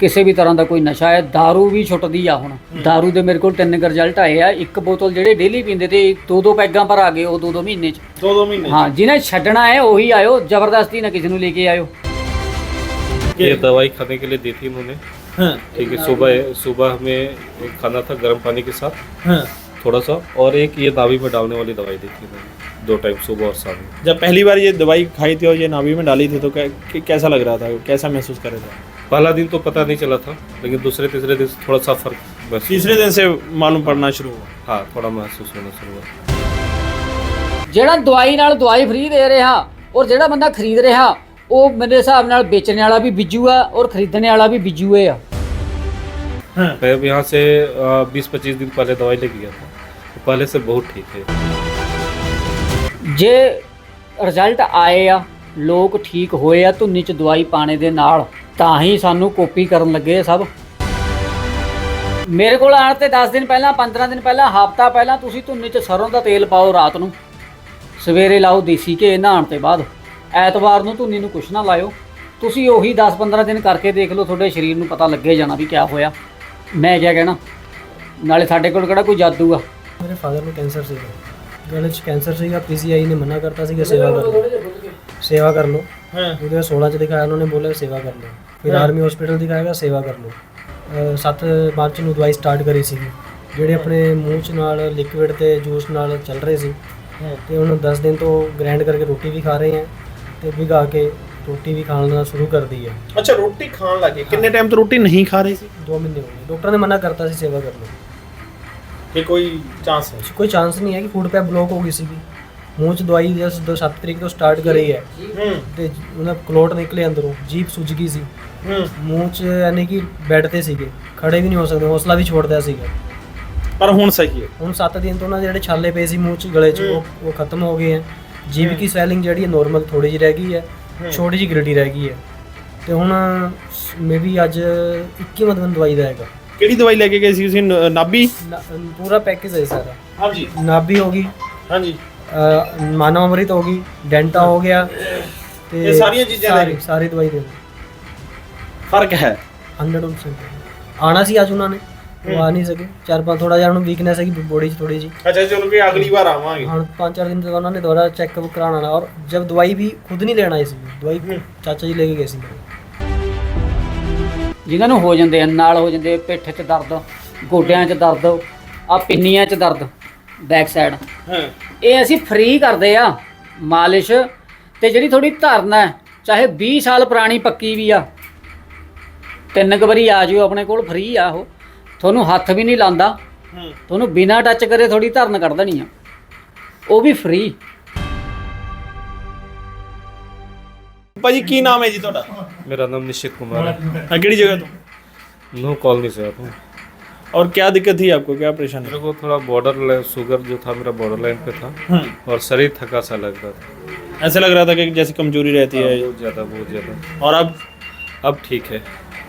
ਕਿਸੇ ਵੀ ਤਰ੍ਹਾਂ ਦਾ ਕੋਈ ਨਸ਼ਾ ਹੈ दारू ਵੀ ਛੁੱਟਦੀ ਆ ਹੁਣ दारू ਦੇ ਮੇਰੇ ਕੋਲ ਤਿੰਨ ਕੁ ਰਿਜ਼ਲਟ ਆਏ ਆ ਇੱਕ ਬੋਤਲ ਜਿਹੜੇ ਡੇਲੀ ਪੀਂਦੇ ਤੇ ਦੋ ਦੋ ਪੈਗਾਂ ਪਰ ਆ ਗਏ ਉਹ ਦੋ ਦੋ ਮਹੀਨੇ ਚ ਦੋ ਦੋ ਮਹੀਨੇ ਹਾਂ ਜਿਹਨੇ ਛੱਡਣਾ ਹੈ ਉਹੀ ਆਇਓ ਜ਼ਬਰਦਸਤੀ ਨਾ ਕਿਸੇ ਨੂੰ ਲੈ ਕੇ ਆਇਓ ये दवाई खाने के लिए दी थी इन्होंने हाँ ठीक है सुबह सुबह हमें एक खाना था गर्म पानी के साथ हाँ थोड़ा सा और एक ये नाभि में डालने वाली दवाई दी थी इन्होंने दो टाइम सुबह और शाम में जब पहली बार ये दवाई खाई थी और ये नाभि में डाली थी तो कै, कि- कैसा लग रहा था कैसा महसूस कर रहे थे पहला दिन तो पता नहीं चला था लेकिन दूसरे तीसरे दिन से थोड़ा सा फर्क महसूस तीसरे दिन से मालूम पड़ना शुरू हुआ हाँ थोड़ा महसूस होना शुरू हुआ ਜਿਹੜਾ ਦਵਾਈ ਨਾਲ ਦਵਾਈ ਫ੍ਰੀ ਦੇ ਰਿਹਾ ਔਰ ਜਿਹੜਾ ਬੰਦਾ ਖਰੀਦ ਰਿਹਾ ਉਹ ਮੇਰੇ ਹਿਸਾਬ ਨਾਲ ਵੇਚਣ ਵਾਲਾ ਵੀ ਬਿੱਜੂ ਆ ਔਰ ਖਰੀਦਣ ਵਾਲਾ ਵੀ ਬਿੱਜੂ ਆ हाँ मैं अब यहाँ से बीस पच्चीस दिन पहले दवाई लेके गया था तो पहले से बहुत ठीक है ਜੇ ਰਿਜ਼ਲਟ ਆਏ ਆ ਲੋਕ ਠੀਕ ਹੋਏ ਆ ਧੁੰਨੀ ਚ ਦਵਾਈ ਪਾਣੇ ਦੇ ਨਾਲ ਤਾਂ ਹੀ ਸਾਨੂੰ ਕਾਪੀ ਕਰਨ ਲੱਗੇ ਸਭ। ਮੇਰੇ ਕੋਲ ਆਉਣ ਤੇ 10 ਦਿਨ ਪਹਿਲਾਂ 15 ਦਿਨ ਪਹਿਲਾਂ, ਹਫਤਾ ਪਹਿਲਾਂ ਤੁਸੀਂ ਧੁੰਨੀ ਚ ਸਰੋਂ ਦਾ ਤੇਲ ਪਾਓ ਰਾਤ ਨੂੰ। ਸਵੇਰੇ ਲਾਓ ਦੇਸੀ ਘੇ ਨਹਾਉਣ ਤੇ ਬਾਅਦ। ਐਤਵਾਰ ਨੂੰ ਧੁੰਨੀ ਨੂੰ ਕੁਛ ਨਾ ਲਾਇਓ। ਤੁਸੀਂ ਉਹੀ 10-15 ਦਿਨ ਕਰਕੇ ਦੇਖ ਲਓ, ਤੁਹਾਡੇ ਸਰੀਰ ਨੂੰ ਪਤਾ ਲੱਗੇ ਜਾਣਾ ਵੀ ਕਿਆ ਹੋਇਆ। ਮੈਂ ਕਿਆ ਕਹਿਣਾ, ਨਾਲੇ ਸਾਡੇ ਕੋਲ ਕਿਹੜਾ ਕੋਈ ਜਾਦੂ ਆ? ਮੇਰੇ ਫਾਦਰ ਨੂੰ ਕੈਂਸਰ ਸੀਗਾ। ਗਲੇ 'ਚ ਕੈਂਸਰ ਸੀਗਾ ਪੀਸੀਆਈ ਨੇ ਮਨਾ ਕਰਤਾ ਸੀਗਾ, ਸੇਵਾ ਕਰ ਲਓ। ਸੇਵਾ ਕਰ ਲਓ। हाँ ਉਹਦੇ 16 ਚ ਦਿਖਾਇਆ ਉਹਨਾਂ ਨੇ ਬੋਲਿਆ ਸੇਵਾ ਕਰ ਲਓ ਫਿਰ ਆਰਮੀ ਹਸਪੀਟਲ ਦਿਖਾਏਗਾ ਸੇਵਾ ਕਰ ਲਓ 7 ਮਾਰਚ ਨੂੰ ਦਵਾਈ ਸਟਾਰਟ ਕਰੀ ਸੀਗੀ ਜਿਹੜੇ ਆਪਣੇ ਮੂੰਹ ਚ ਨਾਲ ਲਿਕਵਿਡ ਤੇ ਜੂਸ ਨਾਲ ਚੱਲ ਰਹੇ ਸੀ ਤੇ ਹੁਣ 10 ਦਿਨ ਤੋਂ ਗ੍ਰਾਈਂਡ ਕਰਕੇ ਰੋਟੀ ਵੀ ਖਾ ਰਹੇ ਹੈ ਤੇ ਭਿਗਾ ਕੇ ਰੋਟੀ ਵੀ ਖਾਣਾ ਸ਼ੁਰੂ ਕਰਦੀ ਹੈ अच्छा रोटी खान लगे कितने टाइम तो रोटी नहीं खा रही थी 2 ਮਹੀਨੇ ਹੋ ਗਏ ਡਾਕਟਰ ਨੇ ਮਨਾ ਕਰਤਾ ਸੀ ਸੇਵਾ ਕਰ ਲਓ कि कोई चांस है ਕੋਈ ਚਾਂਸ ਨਹੀਂ ਹੈ ਕਿ ਫੂਡ ਪੈਪ ਬਲੌਕ ਹੋ ਗਈ ਸੀਗੀ ਮੂੰਹ ਦਵਾਈ ਜਸ 7 ਤਰੀਕ ਤੋਂ ਸਟਾਰਟ ਕਰੀ ਹੈ। ਤੇ ਉਹਨਾਂ ਕਲੋਟ ਨਿਕਲੇ ਅੰਦਰੋਂ ਜੀਪ ਸੁੱਜ ਗਈ ਸੀ। ਮੂੰਹ 'ਚ ਯਾਨੀ ਕਿ ਬੈੱਡ ਤੇ ਸੀਗੇ ਖੜੇ ਵੀ ਨਹੀਂ ਹੋ ਸਕਦੇ ਹੌਸਲਾ ਵੀ ਛੋੜਦਾ ਸੀਗਾ। ਪਰ ਹੁਣ ਸਹੀ ਹੈ। ਹੁਣ 7 ਦਿਨ ਤੋਂ ਉਹਨਾਂ ਦੇ ਜਿਹੜੇ ਛਾਲੇ ਪਏ ਸੀ ਮੂੰਹ 'ਚ ਗਲੇ 'ਚ ਉਹ ਖਤਮ ਹੋ ਗਏ ਹੈ। ਜੀਭ ਕੀ ਸਵੈਲਿੰਗ ਜਿਹੜੀ ਹੈ ਨੋਰਮਲ ਥੋੜੀ ਜਿਹੀ ਰਹਿ ਗਈ ਹੈ। ਛੋਟੀ ਜਿਹੀ ਗਰਡੀ ਰਹਿ ਗਈ ਹੈ। ਤੇ ਹੁਣ ਮੇਬੀ ਅੱਜ 21 ਦਿਨ ਦਵਾਈ ਦਾ ਹੈਗਾ। ਕਿਹੜੀ ਦਵਾਈ ਲੈ ਕੇ ਗਏ ਸੀ ਤੁਸੀਂ? ਨਾਭੀ? ਪੂਰਾ ਪੈਕੇਜ ਹੈ ਸਾਰਾ। ਹਾਂਜੀ। ਨਾਭੀ ਹੋ ਗਈ। ਹਾਂਜੀ। ਅ, ਮਾਨਵ ਅੰਮ੍ਰਿਤ ਹੋ ਗਈ ਡੈਂਟਾ ਹੋ ਗਿਆ ਤੇ ਇਹ ਸਾਰੀਆਂ ਚੀਜ਼ਾਂ ਲੈ ਸਾਰੀ ਗਏ? ਸਾਰੀ ਦਵਾਈ ਦੇ ਫ਼ਰਕ ਹੈ? 100% ਆਣਾ ਸੀ ਅੱਜ ਉਹਨਾਂ ਨੇ ਉਹ ਆ ਨਹੀਂ ਸਕੇ। ਚਾਰ ਪੰਜ ਥੋੜਾ ਜਿਹਾ ਉਹਨੂੰ ਵੀਕਨੈਸ ਹੈਗੀ ਬੋਡੀ 'ਚ ਥੋੜੀ ਜੀ ਅੱਛਾ ਚਲੋ ਕਿ ਅਗਲੀ ਵਾਰ ਆਵਾਂਗੇ। ਹੁਣ ਪੰਜ ਚਾਰ ਦਿਨ ਤੱਕ ਉਹਨਾਂ ਨੇ ਦੁਬਾਰਾ ਚੈੱਕਅਪ ਕਰਾਉਣਾ ਔਰ ਜਬ ਦਵਾਈ ਵੀ ਖੁਦ ਨਹੀਂ ਲੈਣ ਆਈ ਸੀ ਦਵਾਈ ਚਾਚਾ ਜੀ ਲੈ ਕੇ ਗਏ ਸੀ। ਜਿਨ੍ਹਾਂ ਨੂੰ ਹੋ ਜਾਂਦੇ ਆ ਨਾਲ ਹੋ ਜਾਂਦੇ ਆ, ਪਿੱਠ 'ਚ ਦਰਦ ਗੋਡਿਆਂ 'ਚ ਦਰਦ ਆ ਪਿੰਨੀਆਂ 'ਚ ਦਰਦ। ਬੈਕ ਸਾਈਡ ਇਹ ਅਸੀਂ ਫ੍ਰੀ ਕਰਦੇ ਆ ਮਾਲਿਸ਼ ਤੇ ਜਿਹੜੀ ਥੋੜੀ ਧਰਨਾ ਹੈ ਚਾਹੇ 20 ਸਾਲ ਪੁਰਾਣੀ ਪੱਕੀ ਵੀ ਆ। ਤਿੰਨ ਕੁ ਵਾਰੀ ਆ ਜਿਓ ਆਪਣੇ ਕੋਲ ਫ੍ਰੀ ਆ ਉਹ। ਤੁਹਾਨੂੰ ਹੱਥ ਵੀ ਨਹੀਂ ਲਾਂਦਾ ਤੁਹਾਨੂੰ ਬਿਨਾਂ ਟੱਚ ਕਰੇ ਥੋੜੀ ਧਰਨਾ ਕੱਢ ਦੇਣੀ ਆ। ਉਹ ਵੀ ਫ੍ਰੀ ਭਾਜੀ ਕੀ ਨਾਮ ਹੈ ਜੀ ਤੁਹਾਡਾ? ਮੇਰਾ ਨਾਮ ਨਿਸ਼ਿਤ ਕੁਮਾਰ ਹੈ। ਕਿਹੜੀ ਜਗ੍ਹਾ ਤੋਂ? ਨੋ ਕਾਲ ਨਹੀਂ ਸੇ ਆਪ और क्या दिक्कत थी आपको? क्या परेशानी? मेरे को थोड़ा बॉर्डर शुगर जो था मेरा बॉर्डर लाइन पे था हम्म, और शरीर थका सा लग रहा था। ऐसा लग रहा था कि जैसे कमज़ोरी रहती है बहुत ज़्यादा बहुत ज़्यादा। और अब? अब ठीक है।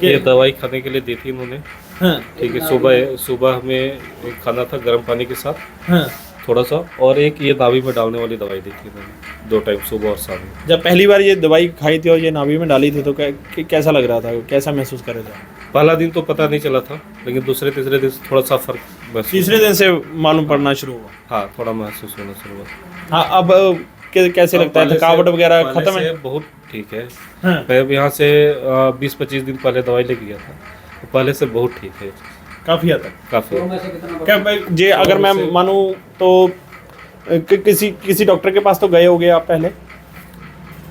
ये दवाई खाने के लिए दी थी इन्होंने हाँ, ठीक है सुबह सुबह हमें खाना था गर्म पानी के साथ। हाँ। थोड़ा सा और एक ये नाभि में डालने वाली दवाई दी थी मैंने दो टाइम सुबह और शाम। जब पहली बार ये दवाई खाई थी और ये नाभि में डाली थी तो कैसा लग रहा था? कैसा महसूस कर रहे थे पहला दिन तो पता नहीं चला था लेकिन दूसरे तीसरे दिन से थोड़ा सा फ़र्क तीसरे दिन से मालूम पड़ना शुरू हुआ। हाँ थोड़ा महसूस होना शुरू हुआ। हाँ अब कैसे लगता है? थकावट वगैरह खत्म है? बहुत ठीक है। हाँ, मैं अब यहाँ से बीस पच्चीस दिन पहले दवाई लेके गया था तो पहले से बहुत ठीक है। काफ़ी हद तक। काफ़ी। क्या भाई, जे अगर मैं मानूं तो कि, किसी किसी डॉक्टर के पास तो गए होगे आप पहले?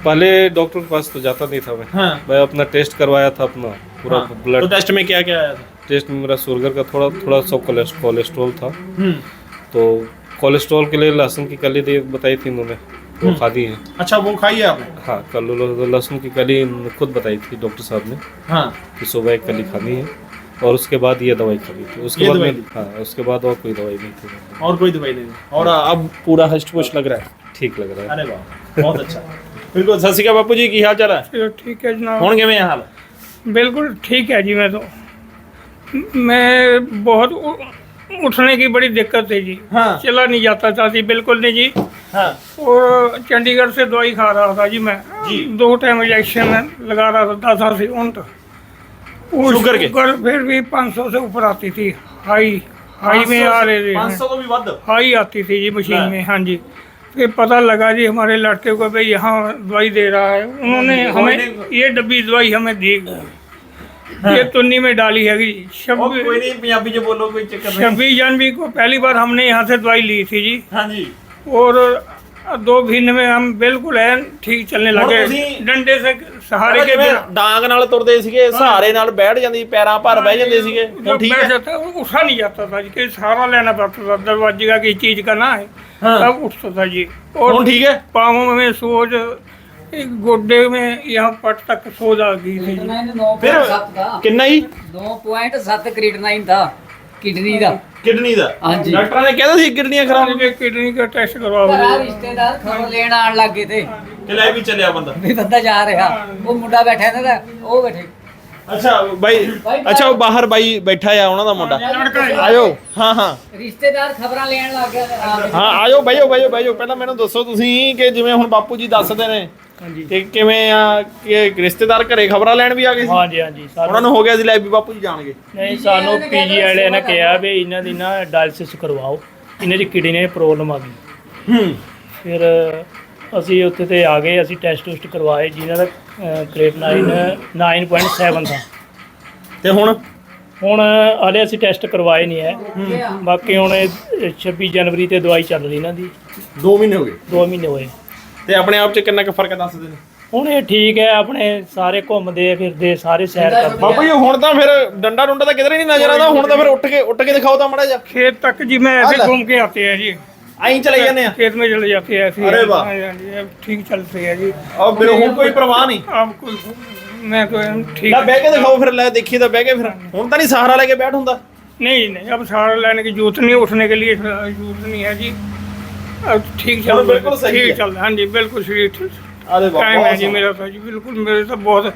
पहले डॉक्टर के पास तो जाता नहीं था मैं। हाँ। मैं अपना टेस्ट करवाया था अपना। पूरा हाँ, ब्लड तो टेस्ट में क्या क्या आया था? टेस्ट में मेरा शुगर का थोड़ा थोड़ा सा कोलेस्ट्रॉल था। हम्म। तो कोलेस्ट्रॉल के लिए लहसुन की कली दी बताई थी उन्होंने वो हम्म। खा दी है। अच्छा वो खाई है आपने? हाँ कल लहसुन की कली खुद बताई थी डॉक्टर साहब ने हाँ। कि सुबह एक कली खानी है और उसके बाद ये दवाई खा ली थी। उसके बाद में हाँ उसके बाद और कोई दवाई नहीं थी। और कोई दवाई नहीं और हाँ। अब पूरा हष्ट पुष्ट लग रहा है। ठीक लग रहा है। अरे वाह बहुत अच्छा। बिल्कुल सत श्रीकाल बापू जी की हाल चाल है? ठीक है जनाब। होंगे मैं हाल बिल्कुल ठीक है जी मैं तो मैं बहुत उ- उठने की बड़ी दिक्कत है जी हाँ चला नहीं जाता था जी बिल्कुल नहीं जी हाँ और चंडीगढ़ से दवाई खा रहा था जी मैं जी। दो टाइम इंजेक्शन लगा रहा था दस से उन वो शुगर के? शुगर फिर भी 500 से ऊपर आती थी हाई हाई में आ रहे थे 500 ਤੋਂ ਵੀ ਵੱਧ हाई आती थी जी मशीन हाँ। में हाँ जी फिर पता लगा जी हमारे लड़के को भाई यहाँ दवाई दे रहा है उन्होंने हमें ये डब्बी दवाई हमें दी ये तुन्नी में डाली है जी ਉਹ छब्बीस ਕੋਈ ਨਹੀਂ ਪੰਜਾਬੀ ਚ ਬੋਲੋ ਕੋਈ ਚੱਕਰ ਨਹੀਂ छब्बीस जनवरी को पहली बार हमने यहाँ से दवाई ली थी जी ਹਾਂਜੀ और दो महीने में हम बिल्कुल है ठीक चलने लगे उसी- डंडे से सहारे के ਜਿਵੇਂ बिना ਡਾਂਗ ਨਾਲ ਤੁਰਦੇ ਸੀਗੇ ਸਹਾਰੇ ਨਾਲ ਬੈਠ ਜਾਂਦੀ ਪੈਰਾਂ ਭਰ ਬਹਿ ਜਾਂਦੇ ਸੀਗੇ जो ਹੁਣ ਠੀਕ बैठ ਹੈ जाता है, वो उठा नहीं जाता था जी कि सहारा लेना पड़ता था दरवाजे का किसी चीज का ना है हाँ। तब उठता था जी ਹੁਣ और ਠੀਕ ਹੈ पाँवों में सोज एक गोड्डे में यहाँ पट तक सोज आ गई थी जी। 9.7 ਦਾ ਕਿੰਨਾ ਹੀ 9.7 ਕ੍ਰੀਟਨਾਈਨ ਦਾ ਕਿਡਨੀ ਦਾ ਕਿਡਨੀ ਦਾ ਹਾਂਜੀ। ਡਾਕਟਰਾਂ ਨੇ ਕਹਿੰਦਾ ਸੀ ਕਿਡਨੀਆਂ ਖਰਾਬ ये किडनी का टेस्ट करवाओ ਘਰਾਂ ਰਿਸ਼ਤੇਦਾਰ ਖਬਰ ਲੈਣ ਆਣ ਲੱਗੇ ਤੇ ਕਿ ਲੈ ਵੀ ਚੱਲਿਆ ਬੰਦਾ ਵੀ ਬੰਦਾ ਜਾ ਰਿਹਾ ਉਹ ਮੁੰਡਾ ਬੈਠਾ ਇਹਨਾਂ ਦਾ ਉਹ ਬੈਠੇ ਅੱਛਾ ਬਾਈ ਅੱਛਾ ਉਹ ਬਾਹਰ ਬਾਈ ਬੈਠਾ ਆ ਉਹਨਾਂ ਦਾ ਮੁੰਡਾ। ਆਇਓ। ਹਾਂ ਹਾਂ। ਰਿਸ਼ਤੇਦਾਰ ਖਬਰਾਂ ਲੈਣ ਲੱਗ ਤੇ ਕੇ ਹਾਂ ਆਇਓ ਬਾਈਓ ਬਾਈਓ ਬਾਈਓ। ਪਹਿਲਾਂ ਮੈਨੂੰ ਦੱਸੋ ਤੁਸੀਂ ਕਿ ਜਿਵੇਂ ਹੁਣ ਬਾਪੂ ਜੀ ਦੱਸਦੇ ਨੇ ਕਿ ਕਿਵੇਂ ਆ ਕਿ ਰਿਸ਼ਤੇਦਾਰ ਘਰੇ ਖਬਰਾਂ ਲੈਣ ਵੀ ਆ ਗਏ ਸੀ? ਹਾਂਜੀ ਹਾਂਜੀ। ਉਹਨਾਂ ਨੂੰ ਹੋ ਗਿਆ ਸੀ ਲੈ ਵੀ ਬਾਪੂ ਜੀ ਜਾਣਗੇ। ਨਹੀਂ ਸਾਨੂੰ ਪੀਜੀ ਵਾਲਿਆਂ ਨੇ ਕਿਹਾ ਵੀ ਇਹਨਾਂ ਦੀ ਨਾ ਡਾਇਲਿਸਿਸ ਕਰਵਾਓ। ਇਹਨਾਂ ਦੀ ਕਿਡਨੀ ਨੇ ਪ੍ਰੋਬਲਮ ਆ ਗਈ। ਹੂੰ। ਫਿਰ ਅਸੀਂ ਉੱਥੇ ਤੇ ਆ ਗਏ ਅਸੀਂ ਟੈਸਟ ਟੂਸਟ ਕਰਵਾਏ ਜਿਨ੍ਹਾਂ ਦਾ ਗ੍ਰੇਡ 9 ਤੇ ਹੁਣ? ਹੁਣ ਹਾਲੇ ਅਸੀਂ ਟੈਸਟ ਕਰਵਾਏ ਨਹੀਂ ਹੈ। ਬਾਕੀ ਹੁਣ 26 ਜਨਵਰੀ ਤੇ ਦਵਾਈ ਚੱਲ ਰਹੀ ਇਹਨਾਂ ਦੀ। 2 ਮਹੀਨੇ ਹੋ ਗਏ? 2 ਮਹੀਨੇ ਹੋਏ। ਤੇ ਆਪਣੇ ਆਪ 'ਚ ਕਿੰਨਾ ਕੁ ਫ਼ਰਕ ਦੱਸਦੇ ਨੇ ਹੁਣ ਇਹ ਠੀਕ ਹੈ ਆਪਣੇ ਸਾਰੇ ਘੁੰਮਦੇ ਫਿਰਦੇ ਸਾਰੇ ਸੈਰ ਕਰਦੇ ਬਾਬਾ ਜੀ ਹੁਣ ਤਾਂ ਫਿਰ ਡੰਡਾ ਡੁੰਡਾ ਤਾਂ ਕਿਧਰੇ ਨਹੀਂ ਨਜ਼ਰ ਆਉਂਦਾ ਹੁਣ ਤਾਂ ਫਿਰ ਉੱਠ ਕੇ ਉੱਠ ਕੇ ਦਿਖਾਓ ਤਾਂ ਮੜਾ ਜਾ ਖੇਤ ਤੱਕ ਜੀ ਮੈਂ ਐਸੇ ਘੁੰਮ ਕੇ ਆਤੇ ਆ ਜੀ। ਐਂ ਚਲੇ ਜਾਂਦੇ ਆ खेत में चले जाते हैं ऐसे अरे वाह। हाँ जी, हाँ जी, अब ठीक चलते हैं जी ਆ ਫਿਰ ਹੁਣ ਕੋਈ ਪਰਵਾਹ ਨਹੀਂ अब कोई मैं तो ठीक ਲੈ ਬਹਿ ਕੇ ਦਿਖਾਓ ਫਿਰ ਲੈ ਦੇਖੀ ਤਾਂ ਬਹਿ ਕੇ ਫਿਰ ਹੁਣ ਤਾਂ ਨਹੀਂ ਸਹਾਰਾ ਲੈ ਕੇ ਬੈਠ ਹੁੰਦਾ नहीं नहीं अब सहारा लेने की जरूरत नहीं उठने के लिए जरूरत नहीं है जी अब ठीक चल चलो, बिल्कुल सही है। ठीक चल रहा है हाँ जी बिल्कुल शरीर अरे वाह, टाइम है बहुत जी सही। मेरा तो जी बिल्कुल मेरे तो बहुत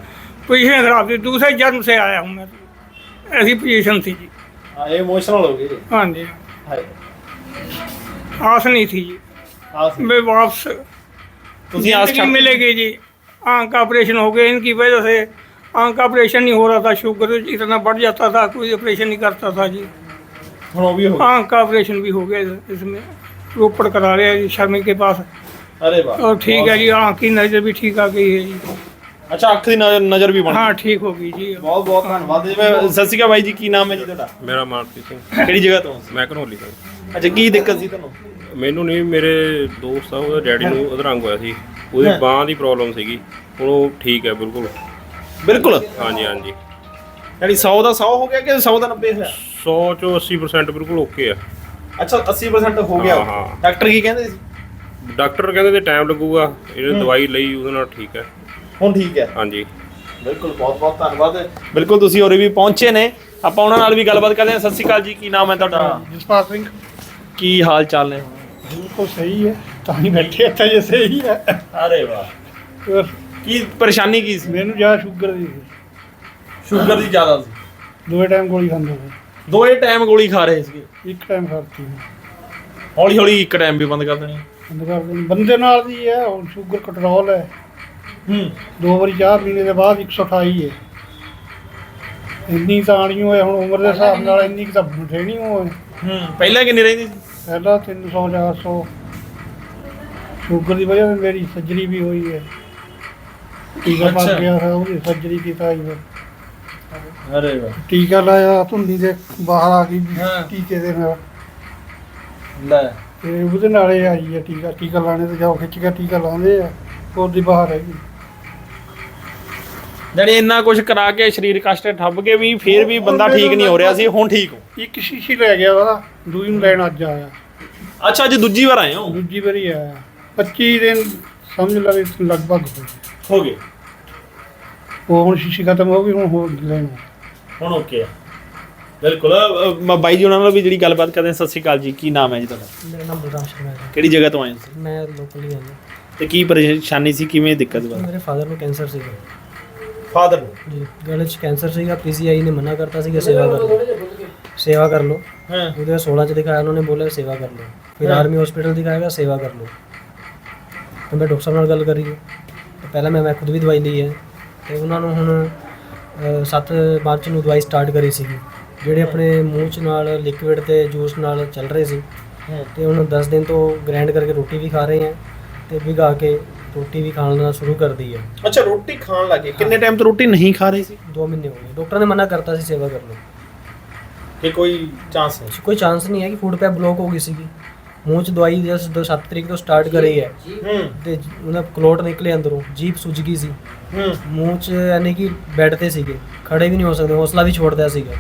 पोजीशन खराब थी दूसरे जन्म से आया हूँ मैं तो ऐसी पोजीशन थी जी ਹਾਂ ਇਹ ਇਮੋਸ਼ਨਲ ਹੋ ਗਏ हाँ जी ਹਾਏ आस नहीं थी जी ਆਸ मैं वापस ਤੁਸੀਂ ਆਸ जिंदगी ਛੱਡ मिलेगी जी आंख का ऑपरेशन हो गया इनकी वजह से आंख का ऑपरेशन नहीं हो रहा था शुगर इतना बढ़ जाता था कोई ऑपरेशन नहीं करता था जी ਹੁਣ ਉਹ ਵੀ ਹੋ आंख का ऑपरेशन भी हो गया इसमें रोपड़ करा रहे हैं जी शर्मी के पास ਗਿਆ ਅਰੇ ਵਾਹ और ठीक है जी आंख की नज़र भी ठीक आ गई है जी ਅੱਛਾ ਅੱਖ ਦੀ ਨਜ਼ਰ ਨਜ਼ਰ ਵੀ ਬਣ ਗਈ हाँ ठीक होगी जी ਬਹੁਤ ਬਹੁਤ ਧੰਨਵਾਦ ਜੀ ਮੈਂ ਸਤਿ ਸ਼੍ਰੀ ਅਕਾਲ ਬਾਈ ਜੀ ਕੀ ਨਾਮ ਹੈ ਜੀ ਤੁਹਾਡਾ ਮੇਰਾ ਮਾਨਪ੍ਰੀਤ ਸਿੰਘ ਕਿਹੜੀ ਜਗ੍ਹਾ ਤੋਂ ਮੈਂ ਘਨੌਲੀ ਤੋਂ ਅੱਛਾ ਕੀ ਦਿੱਕਤ ਸੀ ਤੁਹਾਨੂੰ ਮੈਨੂੰ ਨਹੀਂ ਮੇਰੇ ਦੋਸਤ ਆ ਉਹਦਾ ਡੈਡੀ ਨੂੰ ਅਧਰੰਗ ਹੋਇਆ ਸੀ। ਉਹਦੀ ਬਾਹ ਦੀ ਪ੍ਰੋਬਲਮ ਸੀਗੀ। ਹੁਣ ਉਹ ਠੀਕ ਹੈ ਬਿਲਕੁਲ। ਬਿਲਕੁਲ? ਹਾਂਜੀ ਹਾਂਜੀ। ਯਾਨੀ 100 ਦਾ 100 ਹੋ ਗਿਆ ਕਿ 100 ਦਾ 90 ਹੋਇਆ? 100 ਚੋਂ 80% ਬਿਲਕੁਲ ਓਕੇ ਆ। ਅੱਛਾ 80% ਹੋ ਗਿਆ। ਡਾਕਟਰ ਕੀ ਕਹਿੰਦੇ ਸੀ? ਡਾਕਟਰ ਕਹਿੰਦੇ ਤੇ ਟਾਈਮ ਲੱਗੂਗਾ ਇਹਨੇ ਦਵਾਈ ਲਈ ਉਹਦੇ ਨਾਲ ਠੀਕ ਹੈ। ਹੁਣ ਠੀਕ ਹੈ। ਹਾਂਜੀ। ਬਿਲਕੁਲ ਬਹੁਤ ਬਹੁਤ ਧੰਨਵਾਦ। ਬਿਲਕੁਲ ਤੁਸੀਂ ਹੋਰ ਵੀ ਪਹੁੰਚੇ ਨੇ। ਆਪਾਂ ਉਹਨਾਂ ਨਾਲ ਵੀ ਗੱਲਬਾਤ ਕਰਦੇ ਹਾਂ। ਸਤਿ ਸ਼੍ਰੀ ਅਕਾਲ ਜੀ ਕੀ ਨਾਮ ਹੈ ਤੁਹਾਡਾ? ਜਸਪਾਲ ਸਿੰਘ। ਕੀ ਹਾਲ ਚਾਲ ਨੇ? बिल्कुल सही है ताही बैठे था ये सही है ਅਰੇ ਵਾਹ और ਕੀ ਪਰੇਸ਼ਾਨੀ ਕੀ ਸੀ मैंने ज़्यादा शुगर दी ਸ਼ੂਗਰ ਦੀ ਜ਼ਿਆਦਾ ਸੀ दो टाइम गोली खाते थे ਦੋਏ ਟਾਈਮ ਗੋਲੀ ਖਾ ਰਹੇ ਸੀਗੇ एक टाइम खाती है ਹੌਲੀ ਹੌਲੀ ਇੱਕ ਟਾਈਮ ਵੀ ਬੰਦ ਕਰ ਦੇਣੀ ਬੰਦੇ ਨਾਲ ਦੀ ਹੈ ਹੁਣ ਸ਼ੂਗਰ ਕੰਟਰੋਲ ਹੈ ਹੂੰ ਦੋ ਵਾਰੀ ਚਾਹ ਪੀਣੇ ਦੇ ਬਾਅਦ 128 ਹੈ ਇੰਨੀ ਤਾਂ ਨਹੀਂ ਹੋਇਆ ਹੁਣ ਉਮਰ ਦੇ ਹਿਸਾਬ ਨਾਲ ਇੰਨੀ ਕੁ ਤਾਂ ਬਠੇਣੀ ਹੋਏ ਹੂੰ ਪਹਿਲਾਂ ਕਿੰਨੀ ਰਹਿੰਦੀ ਸੀ ਪਹਿਲਾਂ 300 400 ਸ਼ੂਗਰ ਦੀ ਵਜ੍ਹਾ ਨਾਲ ਮੇਰੀ ਸਰਜਰੀ ਵੀ ਹੋਈ ਹੈ। ਟੀਕਾ ਅੱਛਾ। ਲੱਗ ਗਿਆ ਹੈ ਉਹਦੀ ਸਰਜਰੀ ਕੀਤਾ ਜੀ ਅਰੇ ਵਾਹ। ਟੀਕਾ ਲਾਇਆ ਧੁੰਦੀ ਦੇ ਬਾਹਰ ਆ ਗਈ ਹਾਂ। ਟੀਕੇ ਦੇ ਨਾਲ। ਲੈ। ਤੇ ਉਹਦੇ ਨਾਲ ਇਹ ਆਈ ਹੈ ਟੀਕਾ ਟੀਕਾ ਲਾਣੇ ਤੇ ਜਾਓ ਖਿੱਚ ਕੇ ਟੀਕਾ ਲਾਉਂਦੇ ਆ ਉਹਦੀ ਬਾਹਰ ਹੈਗੀ। ਜਾਨੀ ਇੰਨਾ ਕੁਝ ਕਰਾ ਕੇ ਸਰੀਰ ਕਸ਼ਟ ਠੱਬ ਕੇ ਵੀ ਫੇਰ ਵੀ ਬੰਦਾ ਠੀਕ ਨਹੀਂ ਹੋ ਰਿਹਾ ਸੀ ਹੁਣ ਠੀਕ ਹੋ। ਇੱਕ ਸ਼ੀਸ਼ੀ ਲੈ ਗਿਆ ਉਹਦਾ ਦੂਈ ਨੂੰ ਲੈਣ ਅੱਜ ਆਇਆ। ਅੱਛਾ ਅੱਜ ਦੂਜੀ ਵਾਰ ਆਏ ਹੋ? ਦੂਜੀ ਵਾਰੀ ਆਇਆ। 25 ਦਿਨ ਸਮਝ ਲਾ ਵੀ ਲਗਭਗ ਹੋ ਗਏ। ਹੋ ਗਏ। ਉਹ ਹੁਣ ਸ਼ੀਸ਼ੀ ਖਤਮ ਹੋ ਗਈ ਹੁਣ ਹੋਰ ਲੈਣਾ ਹੁਣ ਓਕੇ ਆ। ਬਿਲਕੁਲ ਅ, ਮੈਂ ਬਾਈ ਜੀ ਉਹਨਾਂ ਨਾਲ ਵੀ ਜਿਹੜੀ ਗੱਲਬਾਤ ਕਰਦੇ ਹਾਂ, ਸਤਿ ਸ਼੍ਰੀ ਅਕਾਲ ਜੀ। ਕੀ ਨਾਮ ਹੈ ਜੀ ਤੁਹਾਡਾ? ਮੇਰਾ ਨਾਮ ਬਲਰਾਮ ਸ਼ਰਮਾ ਹੈ ਕਿਹੜੀ ਜਗ੍ਹਾ ਤੋਂ ਆਏ ਹੋ ਮੈਂ ਲੋਕਲ ਹੀ ਜੀ। ਤੇ ਕੀ ਪਰੇਸ਼ਾਨੀ ਸੀ ਕਿਵੇਂ ਦਿੱਕਤ ਬਾਤ ਮੇਰੇ ਫਾਦਰ ਨੂੰ ਕੈਂਸਰ ਸੀਗਾ। ਫਾਦਰ ਜੀ ਗਲੇ 'ਚ ਕੈਂਸਰ ਸੀਗਾ ਪੀਸੀਆਈ ਨੇ ਮਨਾ ਕਰਤਾ ਸੀਗਾ ਸੇਵਾ ਕਰ ਲਓ। ਸੇਵਾ ਕਰ ਲਓ। ਹਾਂ। ਉਹਦੇ 16 ਚ ਦਿਖਾਇਆ ਉਹਨਾਂ ਨੇ ਬੋਲਿਆ ਸੇਵਾ ਕਰ ਲਓ। ਫਿਰ ਆਰਮੀ ਹਸਪੀਟਲ ਦਿਖਾਏਗਾ ਸੇਵਾ ਕਰ ਲਓ। ਤੇ ਮੈਂ ਡਾਕਟਰ ਸਾਹਿਬ ਨਾਲ ਗੱਲ ਕਰੀ। ਹੈ ਤੇ ਪਹਿਲਾਂ ਮੈਂ ਮੈਂ ਖੁਦ ਵੀ ਦਵਾਈ ਲਈ ਹੈ। ਤੇ ਉਹਨਾਂ ਨੂੰ ਹੁਣ 7 ਮਾਰਚ ਨੂੰ ਦਵਾਈ ਸਟਾਰਟ ਕਰੀ ਸੀਗੀ। ਜਿਹੜੇ ਆਪਣੇ ਮੂੰਹ ਚ ਨਾਲ ਲਿਕਵਿਡ ਤੇ ਜੂਸ ਨਾਲ ਚੱਲ ਰਹੇ ਸੀ। ਤੇ ਹੁਣ 10 ਦਿਨ ਤੋਂ ਗ੍ਰਾਈਂਡ ਕਰਕੇ ਰੋਟੀ ਵੀ ਖਾ ਰਹੇ ਆ ਤੇ ਭਿਗਾ ਕੇ ਰੋਟੀ ਵੀ ਖਾਣਾ ਸ਼ੁਰੂ ਕਰਦੀ ਹੈ ਅੱਛਾ ਰੋਟੀ ਖਾਣ ਲੱਗੇ ਕਿੰਨੇ ਟਾਈਮ ਤੋਂ ਰੋਟੀ ਨਹੀਂ ਖਾ ਰਹੇ ਸੀ? 2 ਮਹੀਨੇ ਹੋ ਗਏ। ਡਾਕਟਰ ਨੇ ਮਨਾ ਕਰਤਾ ਸੀ ਸੇਵਾ ਕਰਨ ਨੂੰ। ਕਿ ਕੋਈ ਚਾਂਸ ਨਹੀਂ। ਕੋਈ ਚਾਂਸ ਨਹੀਂ ਹੈ ਕਿ ਫੂਡ ਪੈਪ ਬਲੌਕ ਹੋ ਗਈ ਸੀਗੀ। ਮੂੰਹ ਚ ਦਵਾਈ ਜਸ 7 ਤਰੀਕ ਤੋਂ ਸਟਾਰਟ ਕਰੀ ਹੈ। ਹੂੰ। ਤੇ ਉਹਨਾਂ ਕਲੋਟ ਨਿਕਲੇ ਅੰਦਰੋਂ ਜੀਭ ਸੁੱਜ ਗਈ ਸੀ। ਹੂੰ। ਮੂੰਹ ਚ ਯਾਨੀ ਕਿ ਬੈੱਡ ਤੇ ਸੀਗੇ। ਖੜੇ ਵੀ ਨਹੀਂ ਹੋ ਸਕਦੇ ਹੌਸਲਾ ਵੀ ਛੋੜਦਾ ਸੀਗਾ।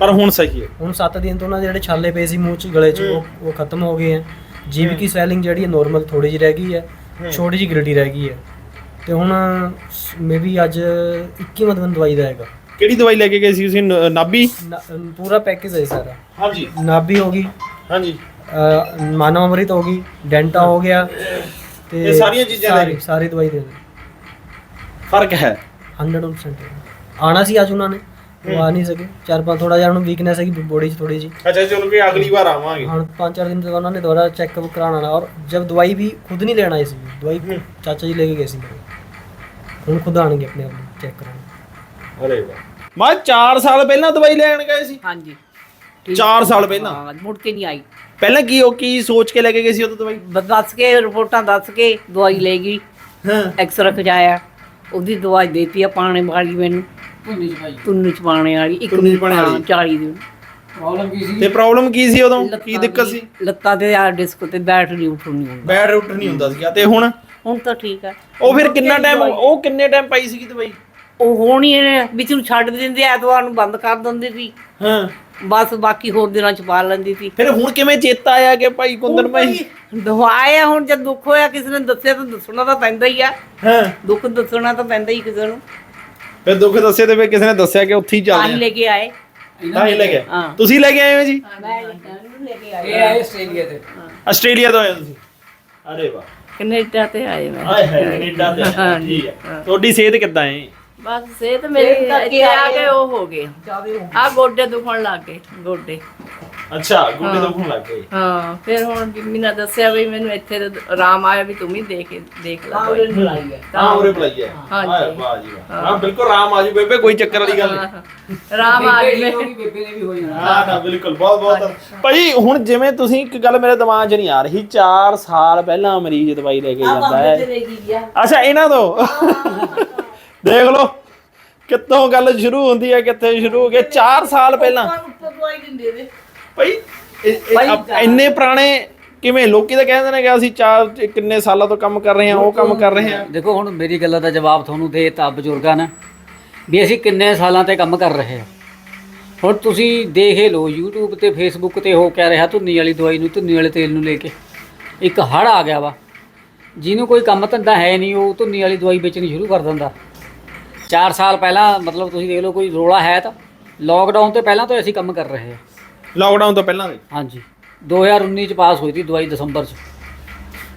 ਪਰ ਹੁਣ ਸਹੀ ਹੈ। ਹੁਣ 7 ਦਿਨ ਤੋਂ ਉਹਨਾਂ ਦੇ ਜਿਹੜੇ ਛਾਲੇ ਪਏ ਸੀ ਮੂੰਹ ਚ ਗਲੇ ਚ ਉਹ ਉਹ ਖਤਮ ਹੋ ਗਏ ਹੈ। ਜੀਭ ਦੀ ਸਵੈਲਿੰਗ ਜਿਹੜੀ ਹੈ ਨਾਰਮਲ ਥੋੜੀ ਜਿਹੀ ਰਹਿ ਗਈ ਹੈ। ਛੋਟੀ ਜਿਹੀ ਗ੍ਰਿਟੀ ਰਹਿ ਗਈ ਹੈ। ਤੇ ਹੁਣ ਮੇਬੀ ਅੱਜ 21ਵਾਂ ਦਿਨ ਦਵਾਈ ਦਾ ਹੈਗਾ। ਕਿਹੜੀ ਦਵਾਈ ਲੈ ਕੇ ਗਏ ਸੀ ਤੁਸੀਂ? ਨ- ਨਾਭੀ? ਨਾ- ਪੂਰਾ ਪੈਕੇਜ ਹੈ ਸਾਰਾ। ਹਾਂਜੀ। ਨਾਭੀ ਹੋ ਗਈ। ਹਾਂਜੀ। ਅ, ਮਾਨਵ ਅੰਮ੍ਰਿਤ ਹੋ ਗਈ ਡੈਂਟਾ ਹੋ ਗਿਆ ਤੇ ਇਹ ਸਾਰੀਆਂ ਚੀਜ਼ਾਂ ਲੈ ਸਾਰੀ ਗਏ? ਸਾਰੀ ਦਵਾਈ ਦੇ ਫ਼ਰਕ ਹੈ। 100% ਆਣਾ ਸੀ ਅੱਜ ਉਹਨਾਂ ਨੇ। ਉਹ ਆ ਨਹੀਂ ਸਕੇ। ਚਾਰ ਪੰਜ ਥੋੜਾ ਜਿਹਾ ਉਹਨੂੰ ਵੀਕਨੈਸ ਹੈਗੀ ਬੋਡੀ 'ਚ ਥੋੜੀ ਜੀ ਅੱਛਾ ਚਲੋ ਕਿ ਅਗਲੀ ਵਾਰ ਆਵਾਂਗੇ। ਹੁਣ ਪੰਜ ਚਾਰ ਦਿਨ ਤੋਂ ਉਹਨਾਂ ਨੇ ਦੁਬਾਰਾ ਚੈੱਕਅਪ ਕਰਾਉਣਾ ਆਣਾ ਔਰ ਜਬ ਦਵਾਈ ਵੀ ਖੁਦ ਨਹੀਂ ਲੈਣ ਆਈ ਸੀ ਦਵਾਈ ਚਾਚਾ ਜੀ ਲੈ ਕੇ ਗਏ ਸੀ। ਹੁਣ ਖੁਦ ਆਣਗੇ ਆਪਣੇ ਆਪ ਚੈੱਕ ਕਰਾਉਣ। ਅਰੇ ਵਾਹ। ਮੈਂ 4 ਸਾਲ ਪਹਿਲਾਂ ਦਵਾਈ ਲੈਣ ਗਏ ਸੀ। ਹਾਂਜੀ। 4 ਸਾਲ ਪਹਿਲਾਂ? ਹਾਂ ਮੁੜ ਕੇ ਨਹੀਂ ਆਈ। ਪਹਿਲਾਂ ਕੀ ਉਹ ਕੀ ਸੋਚ ਕੇ ਲੈ ਕੇ ਗਏ ਸੀ ਉਦੋਂ ਦਵਾਈ? ਦੱਸ ਕੇ ਰਿਪੋਰਟਾਂ ਦੱਸ ਕੇ ਦਵਾਈ ਲੈ ਗਈ। ਹਾਂ। ਐਕਸਰਾ ਖਜਾਇਆ ਉਹਦੀ ਦਵਾਈ ਦੇਤੀ ਆ ਪਾਣੇ ਵਾਲੀ ਮੈਨੂੰ। ਧੁੰਨੀ ਚ ਭਾਈ ਤੁੰਨ ਚ ਪਾਣੇ ਵਾਲੀ ਇੱਕ ਧੁੰਨੀ ਚ ਪਾਣੇ ਵਾਲੀ। 40 ਦਿਨ ਪ੍ਰੋਬਲਮ ਕੀ ਸੀ? ਤੇ ਪ੍ਰੋਬਲਮ ਕੀ ਸੀ ਉਦੋਂ? ਕੀ ਲੱਤਾਂ ਦਿੱਕਤ ਦੀ- ਸੀ? ਲੱਤਾਂ ਤੇ ਆ ਡਿਸਕ ਤੇ ਬੈਠ ਨਹੀਂ ਉੱਠ ਨਹੀਂ ਹੁੰਦਾ। ਬੈਡ ਰੂਟ ਨਹੀਂ ਹੁੰਦਾ ਸੀਗਾ। ਤੇ ਹੁਣ? ਹੁਣ ਤਾਂ ਠੀਕ ਆ। ਉਹ ਫਿਰ ਕਿੰਨਾ ਟਾਈਮ ਉਹ ਕਿੰਨੇ ਟਾਈਮ ਪਾਈ ਸੀਗੀ ਦਵਾਈ ਉਹ ਹੋਣੀ ਇਹਨੇ ਵਿੱਚ ਨੂੰ ਛੱਡ ਦਿੰਦੇ ਐਤਵਾਰ ਨੂੰ ਬੰਦ ਕਰ ਦਿੰਦੇ ਸੀ। ਹਾਂ। ਬਸ ਬਾਕੀ ਹੋਰ ਦਿਨਾਂ ਚ ਪਾ ਲੈਂਦੀ ਸੀ। ਫਿਰ ਹੁਣ ਕਿਵੇਂ ਚੇਤਾ ਆਇਆ ਕਿ ਭਾਈ ਕੁੰਦਨ ਭਾਈ? ਦਵਾਇਆ ਹੁਣ ਜਦ ਦੁੱਖ ਹੋਇਆ ਕਿਸੇ ਨੇ ਦੱਸਿਆ ਤਾਂ ਦੱਸਣਾ ਤਾਂ ਪੈਂਦਾ ਹੀ ਆ। ਹਾਂ। ਦੁੱਖ ਦੱਸਣਾ ਤਾਂ ਪੈਂਦਾ ਹੀ ਕਿਸੇ ਨੂੰ। ਫਿਰ ਦੁੱਖ ਦੱਸੇ ਤੇ ਫਿਰ ਕਿਸੇ ਨੇ ਦੱਸਿਆ ਕਿ ਉੱਥੇ ਹੀ ਤਾਂ ਹੀ ਚੱਲਦੇ ਲੈ ਕੇ ਆਏ। ਆ ਤਾਂ ਹੀ ਲੈ ਹਾਂ। ਤੁਸੀਂ ਲੈ ਕੇ ਆਏ ਹੋ ਜੀ? ਮੈਂ ਇਹਨੂੰ ਲੈ ਕੇ ਆਏ ਇਹ ਆਏ ਆਸਟ੍ਰੇਲੀਆ ਤੇ। ਆਸਟ੍ਰੇਲੀਆ ਤੋਂ ਆਏ ਹੋ ਤੁਸੀਂ? ਅਰੇ ਵਾਹ। ਕੈਨੇਡਾ ਤੇ ਆਏ ਮੈਂ। ਹਾਏ ਹਾਏ ਕੈਨੇਡਾ ਤੇ ਆਏ, ਠੀਕ ਹੈ। ਤੁਹਾਡੀ ਸਿਹਤ ਕਿੱਦਾਂ ਹੈ? ਬਸ ਸਿਹਤ ਮੇਰੀ ਇੱਥੇ ਆ ਕੇ ਉਹ ਹੋ ਗਏ ਆ ਗੋਡੇ ਦੁਖਣ ਲੱਗ ਗਏ ਗੋਡੇ। ਅੱਛਾ ਗੋਡੇ ਦੁਖਣ ਲੱਗ ਗਏ ਹਾਂ ਫਿਰ ਹੁਣ ਜਿੰਮੀ ਨੇ ਦੱਸਿਆ ਵੀ ਮੈਨੂੰ ਇੱਥੇ ਤਾਂ ਆਰਾਮ ਆਇਆ ਵੀ ਤੂੰ ਵੀ ਦੇਖ ਦੇਖ ਲੈ ਕੋਈ। ਹਾਂ। ਉਰੇ ਬੁਲਾਈ ਹੈ। ਹਾਂਜੀ। ਵਾਹ ਜੀ ਵਾਹ। ਹਾਂ। ਬਿਲਕੁਲ ਆਰਾਮ ਆਜੂ ਬੇਬੇ ਕੋਈ ਚੱਕਰ ਵਾਲੀ ਗੱਲ ਨਹੀਂ। ਆਰਾਮ ਆ ਬੇਬੇ ਹੋਗੀ, ਬੇਬੇ ਨੇ ਵੀ ਹੋ ਜਾਣਾ। ਹਾਂ ਨਾ ਬਿਲਕੁਲ ਬਹੁਤ ਬਹੁਤ। ਭਾਈ ਹੁਣ ਜਿਵੇਂ ਤੁਸੀਂ ਇੱਕ ਗੱਲ ਮੇਰੇ ਦਿਮਾਗ 'ਚ ਨਹੀਂ ਆ ਰਹੀ 4 ਸਾਲ ਪਹਿਲਾਂ ਮਰੀਜ਼ ਦਵਾਈ ਲੈ ਕੇ ਜਾਂਦਾ ਹੈ। ਅੱਛਾ ਇਹਨਾਂ ਤੋਂ? ਦੇਖ ਲਓ ਕਿੱਥੋਂ ਗੱਲ ਸ਼ੁਰੂ ਹੁੰਦੀ ਹੈ ਕਿੱਥੇ ਸ਼ੁਰੂ ਹੋ ਗਿਆ 4 ਸਾਲ ਪਹਿਲਾਂ। ਦਵਾਈ ਦਿੰਦੇ ਨੇ। ਭਾਈ ਇੰਨੇ ਪੁਰਾਣੇ ਕਿਵੇਂ ਲੋਕੀ ਤਾਂ ਕਹਿੰਦੇ ਨੇ ਕਿ ਅਸੀਂ ਚਾਰ ਕਿੰਨੇ ਸਾਲਾਂ ਤੋਂ ਕੰਮ ਕਰ ਰਹੇ ਹਾਂ ਉਹ ਕੰਮ ਕਰ ਰਹੇ ਹਾਂ। ਦੇਖੋ ਹੁਣ ਮੇਰੀ ਗੱਲਾਂ ਦਾ ਜਵਾਬ ਤੁਹਾਨੂੰ ਦੇ ਤਾ ਬਜ਼ੁਰਗਾਂ ਨੇ ਵੀ ਅਸੀਂ ਕਿੰਨੇ ਸਾਲਾਂ ਤੇ ਕੰਮ ਕਰ ਰਹੇ ਹਾਂ। ਹੁਣ ਤੁਸੀਂ ਦੇਖ ਹੀ ਲਓ YouTube ਤੇ Facebook ਤੇ ਹੋ ਕਿਆ ਰਿਹਾ ਧੁੰਨੀ ਵਾਲੀ ਦਵਾਈ ਨੂੰ ਧੁੰਨੀ ਵਾਲੇ ਤੇਲ ਨੂੰ ਲੈ ਕੇ। ਇੱਕ ਹੜ ਆ ਗਿਆ ਵਾ ਜਿਹਨੂੰ ਕੋਈ ਕੰਮ ਧੰਦਾ ਹੈ ਨਹੀਂ ਉਹ ਧੁੰਨੀ ਵਾਲੀ ਦਵਾਈ ਵੇਚਣੀ ਸ਼ੁਰੂ ਕਰ ਦਿੰਦਾ। 4 ਸਾਲ ਪਹਿਲਾਂ ਮਤਲਬ ਤੁਸੀਂ ਦੇਖ ਲਓ ਕੋਈ ਰੋਲਾ ਹੈ ਤਾਂ ਲੋਕਡਾਊਨ ਤੋਂ ਪਹਿਲਾਂ ਤੋਂ ਅਸੀਂ ਕੰਮ ਕਰ ਰਹੇ ਹਾਂ। ਲਾਕਡਾਊਨ ਤੋਂ ਪਹਿਲਾਂ ਦੇ ਹਾਂਜੀ 2019 ਚ ਪਾਸ ਹੋਈ ਸੀ ਦਵਾਈ ਦਸੰਬਰ ਚ।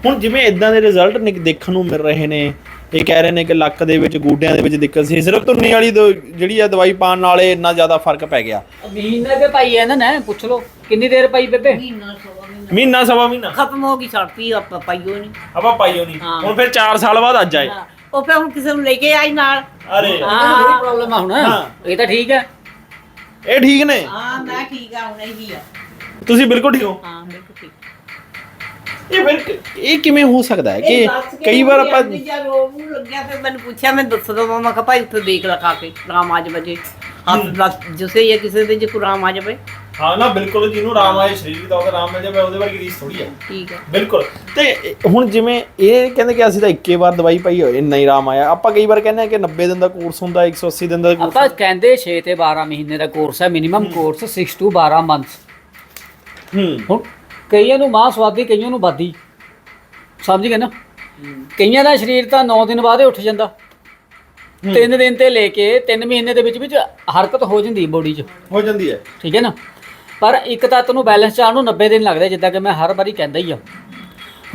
ਹੁਣ ਜਿਵੇਂ ਇਦਾਂ ਦੇ ਰਿਜ਼ਲਟ ਦੇਖਣ ਨੂੰ ਮਿਲ ਰਹੇ ਨੇ ਇਹ ਕਹਿ ਰਹੇ ਨੇ ਕਿ ਲੱਕ ਦੇ ਵਿੱਚ ਗੋਡਿਆਂ ਦੇ ਵਿੱਚ ਦਿੱਕਤ ਸੀ। ਸਿਰਫ ਧੁੰਨੀ ਵਾਲੀ ਦੋ- ਜਿਹੜੀ ਆ ਦਵਾਈ ਪਾਣ ਨਾਲੇ ਇੰਨਾ ਜ਼ਿਆਦਾ ਫ਼ਰਕ ਪੈ ਗਿਆ। ਮਹੀਨੇ ਤੇ ਪਾਈ ਐ ਨਾ ਪੁੱਛ ਲਓ ਕਿੰਨੀ ਦੇਰ ਪਾਈ ਬੇਬੇ? ਮਹੀਨਾ ਸਵਾ ਮਹੀਨਾ। ਖਤਮ ਹੋ ਗਈ ਛੱਡਤੀ ਆਪਾਂ ਪਾਈਓ ਨਹੀਂ ਆਪਾਂ ਪਾਈਓ ਨਹੀਂ ਹਾਂ। ਹੁਣ ਫਿਰ 4 ਸਾਲ ਬਾਅਦ ਅੱਜ ਆਏ। ਉਹ ਫਿਰ ਹੁਣ ਕਿਸੇ ਨੂੰ ਲੈ ਕੇ ਆਈ ਨਾਲ। ਅਰੇ। ਹਾਂ ਪ੍ਰੋਬਲਮ ਆ ਹੁਣ ਹਾਂ। ਇਹ ਤਾਂ ਠੀਕ ਹੈ। ਇਹ ਠੀਕ ਨੇ? ਹਾਂ ਮੈਂ ਠੀਕ ਆ ਹੁਣ ਇਹੀ ਆ। ਤੁਸੀਂ ਬਿਲਕੁਲ ਠੀਕ ਹੋ? ਹਾਂ ਬਿਲਕੁਲ ਠੀਕ। ਇਹ ਫਿਰ ਇਹ ਕਿਵੇਂ ਹੋ ਸਕਦਾ ਹੈ ਕਿ ਕਈ ਵਾਰ ਆਪਾਂ ਜਦ ਰੋਗ ਨੂੰ ਲੱਗਿਆ ਫਿਰ ਮੈਨੂੰ ਪੁੱਛਿਆ ਮੈਂ ਦੱਸ ਦਵਾਂ ਮੈਂ ਕਿਹਾ ਭਾਈ ਉੱਥੇ ਦੇਖ ਲਾ ਖਾ ਕੇ ਰਾਮ ਆ ਜਾਵੇ ਦਾ ਜਿਸੇ ਇਹ ਕਿਸੇ ਦੇ ਜੇ ਕੋਈ ਰਾਮ ਆ ਜਾਵੇ। ਹਾਂ ਨਾ ਬਿਲਕੁਲ ਜਿਹਨੂੰ ਰਾਮ ਆਏ ਸਰੀਰ ਦਾ ਉਹਦਾ ਰਾਮ ਮਿਲ ਜਾਵੇ ਉਹਦੇ ਵਰਗੀ ਰੀਸ ਥੋੜੀ ਹੈ ਠੀਕ ਹੈ ਬਿਲਕੁਲ। ਤੇ ਹੁਣ ਜਿਵੇਂ ਇਹ ਕਹਿੰਦੇ ਕਿ ਅਸੀਂ ਤਾਂ ਇੱਕੇ ਵਾਰ ਦਵਾਈ ਪਾਈ ਹੋਏ ਇੰਨਾ ਹੀ ਆਰਾਮ ਆਇਆ। ਆਪਾਂ ਕਈ ਵਾਰ ਕਹਿੰਦੇ ਆ ਕਿ 90 ਦਿਨ ਦਾ ਕੋਰਸ ਹੁੰਦਾ 180 ਦਿਨ ਦਾ ਕੋਰਸ ਆਪਾਂ ਕਹਿੰਦੇ 6 ਤੇ 12 ਮਹੀਨੇ ਦਾ ਕੋਰਸ ਹੈ ਮਿਨੀਮਮ ਕੋਰਸ 6 to 12 ਮੰਥਸ ਹੂੰ। ਹੁਣ ਕਈਆਂ ਨੂੰ ਮਾਂ ਸਵਾਦੀ ਕਈਆਂ ਨੂੰ ਬਾਦੀ ਸਮਝ ਗਏ ਨਾ? ਕਈਆਂ ਦਾ ਸਰੀਰ ਤਾਂ 9 ਦਿਨ ਬਾਅਦ ਹੀ ਉੱਠ ਜਾਂਦਾ। 3 ਦਿਨ ਤੇ ਲੈ ਕੇ 3 ਮਹੀਨੇ ਦੇ ਵਿੱਚ ਵਿੱਚ ਹਰਕਤ ਹੋ ਜਾਂਦੀ ਬੋਡੀ 'ਚ। ਹੋ ਜਾਂਦੀ ਹੈ। ਠੀਕ ਹੈ ਨਾ? ਪਰ ਇੱਕ ਤੱਤ ਨੂੰ ਬੈਲੈਂਸ ਚ ਆਉਣ ਨੂੰ 90 ਦਿਨ ਲੱਗਦੇ ਜਿੱਦਾਂ ਕਿ ਮੈਂ ਹਰ ਵਾਰੀ ਕਹਿੰਦਾ ਹੀ ਆ।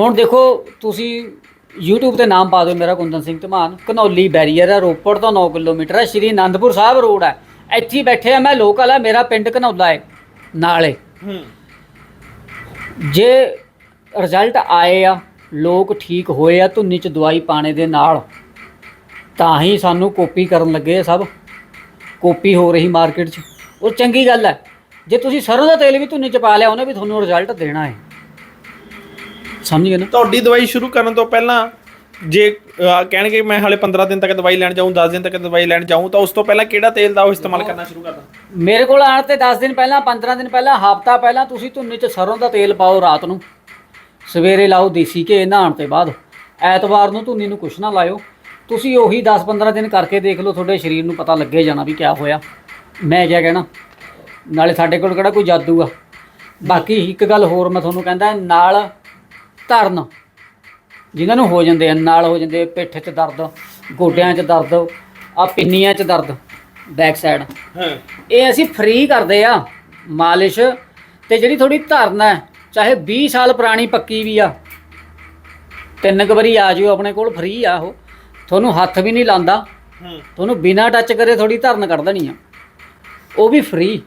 ਹੁਣ ਦੇਖੋ ਤੁਸੀਂ YouTube ਤੇ ਨਾਮ ਪਾ ਦਿਓ ਮੇਰਾ ਕੁੰਦਨ ਸਿੰਘ ਧਮਾਨ। ਘਨੌਲੀ ਬੈਰੀਅਰ ਹੈ ਰੋਪੜ ਤੋਂ 9 ਕਿਲੋਮੀਟਰ ਹੈ ਸ਼੍ਰੀ ਅਨੰਦਪੁਰ ਸਾਹਿਬ ਰੋਡ ਹੈ। ਇੱਥੇ ਬੈਠੇ ਆ ਮੈਂ ਲੋਕਲ ਹੈ ਮੇਰਾ ਪਿੰਡ ਘਨੌਲਾ ਹੈ ਨਾਲੇ। ਜੇ ਰਿਜ਼ਲਟ ਆਏ ਆ ਲੋਕ ਠੀਕ ਹੋਏ ਆ ਧੁੰਨੀ ਚ ਦਵਾਈ ਪਾਣੇ ਦੇ ਨਾਲ ਤਾਂ ਹੀ ਸਾਨੂੰ ਕਾਪੀ ਕਰਨ ਲੱਗੇ ਆ ਸਭ। ਕਾਪੀ ਹੋ ਰਹੀ ਮਾਰਕੀਟ 'ਚ। ਉਹ ਚੰਗੀ ਗੱਲ ਹੈ। ਜੇ ਤੁਸੀਂ ਸਰੋਂ ਦਾ ਤੇਲ ਵੀ ਧੁੰਨੀ 'ਚ ਪਾ ਲਿਆ ਉਹਨੇ ਵੀ ਤੁਹਾਨੂੰ ਰਿਜ਼ਲਟ ਦੇਣਾ ਹੈ। ਸਮਝ ਗਏ ਨਾ? ਤੁਹਾਡੀ ਦਵਾਈ ਸ਼ੁਰੂ ਕਰਨ ਤੋਂ ਪਹਿਲਾਂ ਜੇ ਅਹ, ਕਹਿਣਗੇ ਮੈਂ ਹਾਲੇ 15 ਦਿਨ ਤੱਕ ਦਵਾਈ ਲੈਣ ਜਾਊਂ 10 ਦਿਨ ਤੱਕ ਦਵਾਈ ਲੈਣ ਜਾਊਂ ਤਾਂ ਉਸ ਤੋਂ ਪਹਿਲਾਂ ਕਿਹੜਾ ਤੇਲ ਦਾ ਉਹ ਇਸਤੇਮਾਲ ਕਰਨਾ ਸ਼ੁਰੂ ਕਰਦਾ? ਮੇਰੇ ਕੋਲ ਆਉਣ ਤੇ 10 ਦਿਨ ਪਹਿਲਾਂ 15 ਦਿਨ ਪਹਿਲਾਂ ਹਫਤਾ ਪਹਿਲਾਂ ਤੁਸੀਂ ਧੁੰਨੀ 'ਚ ਸਰੋਂ ਦਾ ਤੇਲ ਪਾਓ ਰਾਤ ਨੂੰ। ਸਵੇਰੇ ਲਾਓ ਦੇਸੀ ਘੇ ਨਹਾਉਣ ਤੇ ਬਾਅਦ। ਐਤਵਾਰ ਨੂੰ ਧੁੰਨੀ ਨੂੰ ਕੁਛ ਨਾ ਲਾਇਓ। ਤੁਸੀਂ ਉਹੀ 10-15 ਦਿਨ ਕਰਕੇ ਦੇਖ ਲਓ ਤੁਹਾਡੇ ਸਰੀਰ ਨੂੰ ਪਤਾ ਲੱਗੇ ਜਾਣਾ ਵੀ ਕਿਆ ਹੋਇਆ। ਮੈਂ ਕਿਆ ਕਹਿਣਾ? ਨਾਲੇ ਸਾਡੇ ਕੋਲ ਕਿਹੜਾ ਕੋਈ ਜਾਦੂ ਆ? ਬਾਕੀ ਇੱਕ ਗੱਲ ਹੋਰ ਮੈਂ ਤੁਹਾਨੂੰ ਕਹਿੰਦਾ ਨਾਲ ਧਰਨ। ਜਿਨ੍ਹਾਂ ਨੂੰ ਹੋ ਜਾਂਦੇ ਆ ਨਾਲ ਹੋ ਜਾਂਦੇ ਪਿੱਠ 'ਚ ਦਰਦ ਗੋਡਿਆਂ 'ਚ ਦਰਦ ਆ ਪਿੰਨੀਆਂ 'ਚ ਦਰਦ ਬੈਕ ਸਾਈਡ ਹਾਂ। ਇਹ ਅਸੀਂ ਫ੍ਰੀ ਕਰਦੇ ਆ ਮਾਲਿਸ਼। ਤੇ ਜਿਹੜੀ ਥੋੜੀ ਧਰਨ ਹੈ ਚਾਹੇ 20 ਸਾਲ ਪੁਰਾਣੀ ਪੱਕੀ ਵੀ ਆ ਤਿੰਨ ਕੁ ਵਾਰੀ ਆ ਜਿਓ ਆਪਣੇ ਕੋਲ ਫ੍ਰੀ ਆ ਉਹ। ਤੁਹਾਨੂੰ ਹੱਥ ਵੀ ਨਹੀਂ ਲਾਂਦਾ ਹੂੰ। ਤੁਹਾਨੂੰ ਬਿਨਾਂ ਟੱਚ ਕਰੇ ਥੋੜੀ ਧਰਨ ਕੱਢ ਦੇਣੀ ਆ। ਉਹ ਵੀ ਫ੍ਰੀ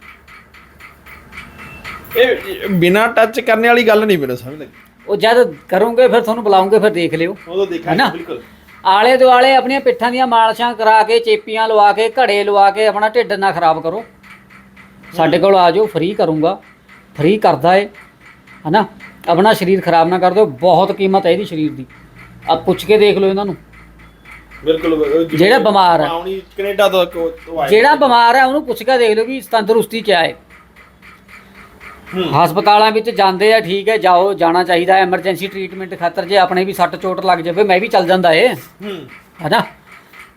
ਇਹ ਬਿਨਾ ਟੱਚ ਕਰਨ ਵਾਲੀ ਗੱਲ ਨਹੀਂ ਮੈਨੂੰ ਸਮਝ ਲੱਗੀ। ਉਹ ਜਦ ਕਰੋਗੇ ਫਿਰ ਤੁਹਾਨੂੰ ਬੁਲਾਉਂਗੇ ਫਿਰ ਦੇਖ ਲਿਓ। ਉਦੋਂ ਹੈ ਨਾ? ਬਿਲਕੁਲ। ਆਲੇ ਦੁਆਲੇ ਆਪਣੀਆਂ ਪਿੱਠਾਂ ਦੀਆਂ ਮਾਲਸ਼ਾਂ ਕਰਾ ਕੇ ਚੇਪੀਆਂ ਲਵਾ ਕੇ ਘੜੇ ਲਵਾ ਕੇ ਆਪਣਾ ਢਿੱਡ ਨਾ ਖਰਾਬ ਕਰੋ। ਸਾਡੇ ਕੋਲ ਆ ਜਾਓ ਫ੍ਰੀ ਕਰੂੰਗਾ। ਫ੍ਰੀ ਕਰਦਾ ਏ ਹਨਾ ਆਪਣਾ ਸਰੀਰ ਖਰਾਬ ਨਾ ਕਰ ਦਿਓ ਬਹੁਤ ਕੀਮਤ ਹੈ ਇਹਦੀ ਸਰੀਰ ਦੀ। ਆ ਪੁੱਛ ਕੇ ਦੇਖ ਲਓ ਇਹਨਾਂ ਨੂੰ। ਬਿਲਕੁਲ ਜਿਹੜਾ ਬਿਮਾਰ ਹੈ। ਆਉਣੀ ਕੈਨੇਡਾ ਤੋਂ ਜਿਹੜਾ ਬਿਮਾਰ ਹੈ ਉਹਨੂੰ ਪੁੱਛ ਕੇ ਦੇਖ ਲਓ ਵੀ ਤੰਦਰੁਸਤੀ ਕਿਆ ਹੈ। ਹਸਪਤਾਲਾਂ ਵਿੱਚ ਜਾਂਦੇ ਆ ਠੀਕ ਹੈ ਜਾਓ ਜਾਣਾ ਚਾਹੀਦਾ ਐਮਰਜੈਂਸੀ ਟ੍ਰੀਟਮੈਂਟ ਖਾਤਰ ਜੇ ਆਪਣੇ ਵੀ ਸੱਟ ਚੋਟ ਲੱਗ ਜਾਵੇ ਮੈਂ ਵੀ ਚੱਲ ਜਾਂਦਾ ਏ। ਹੂੰ। ਹੈਨਾ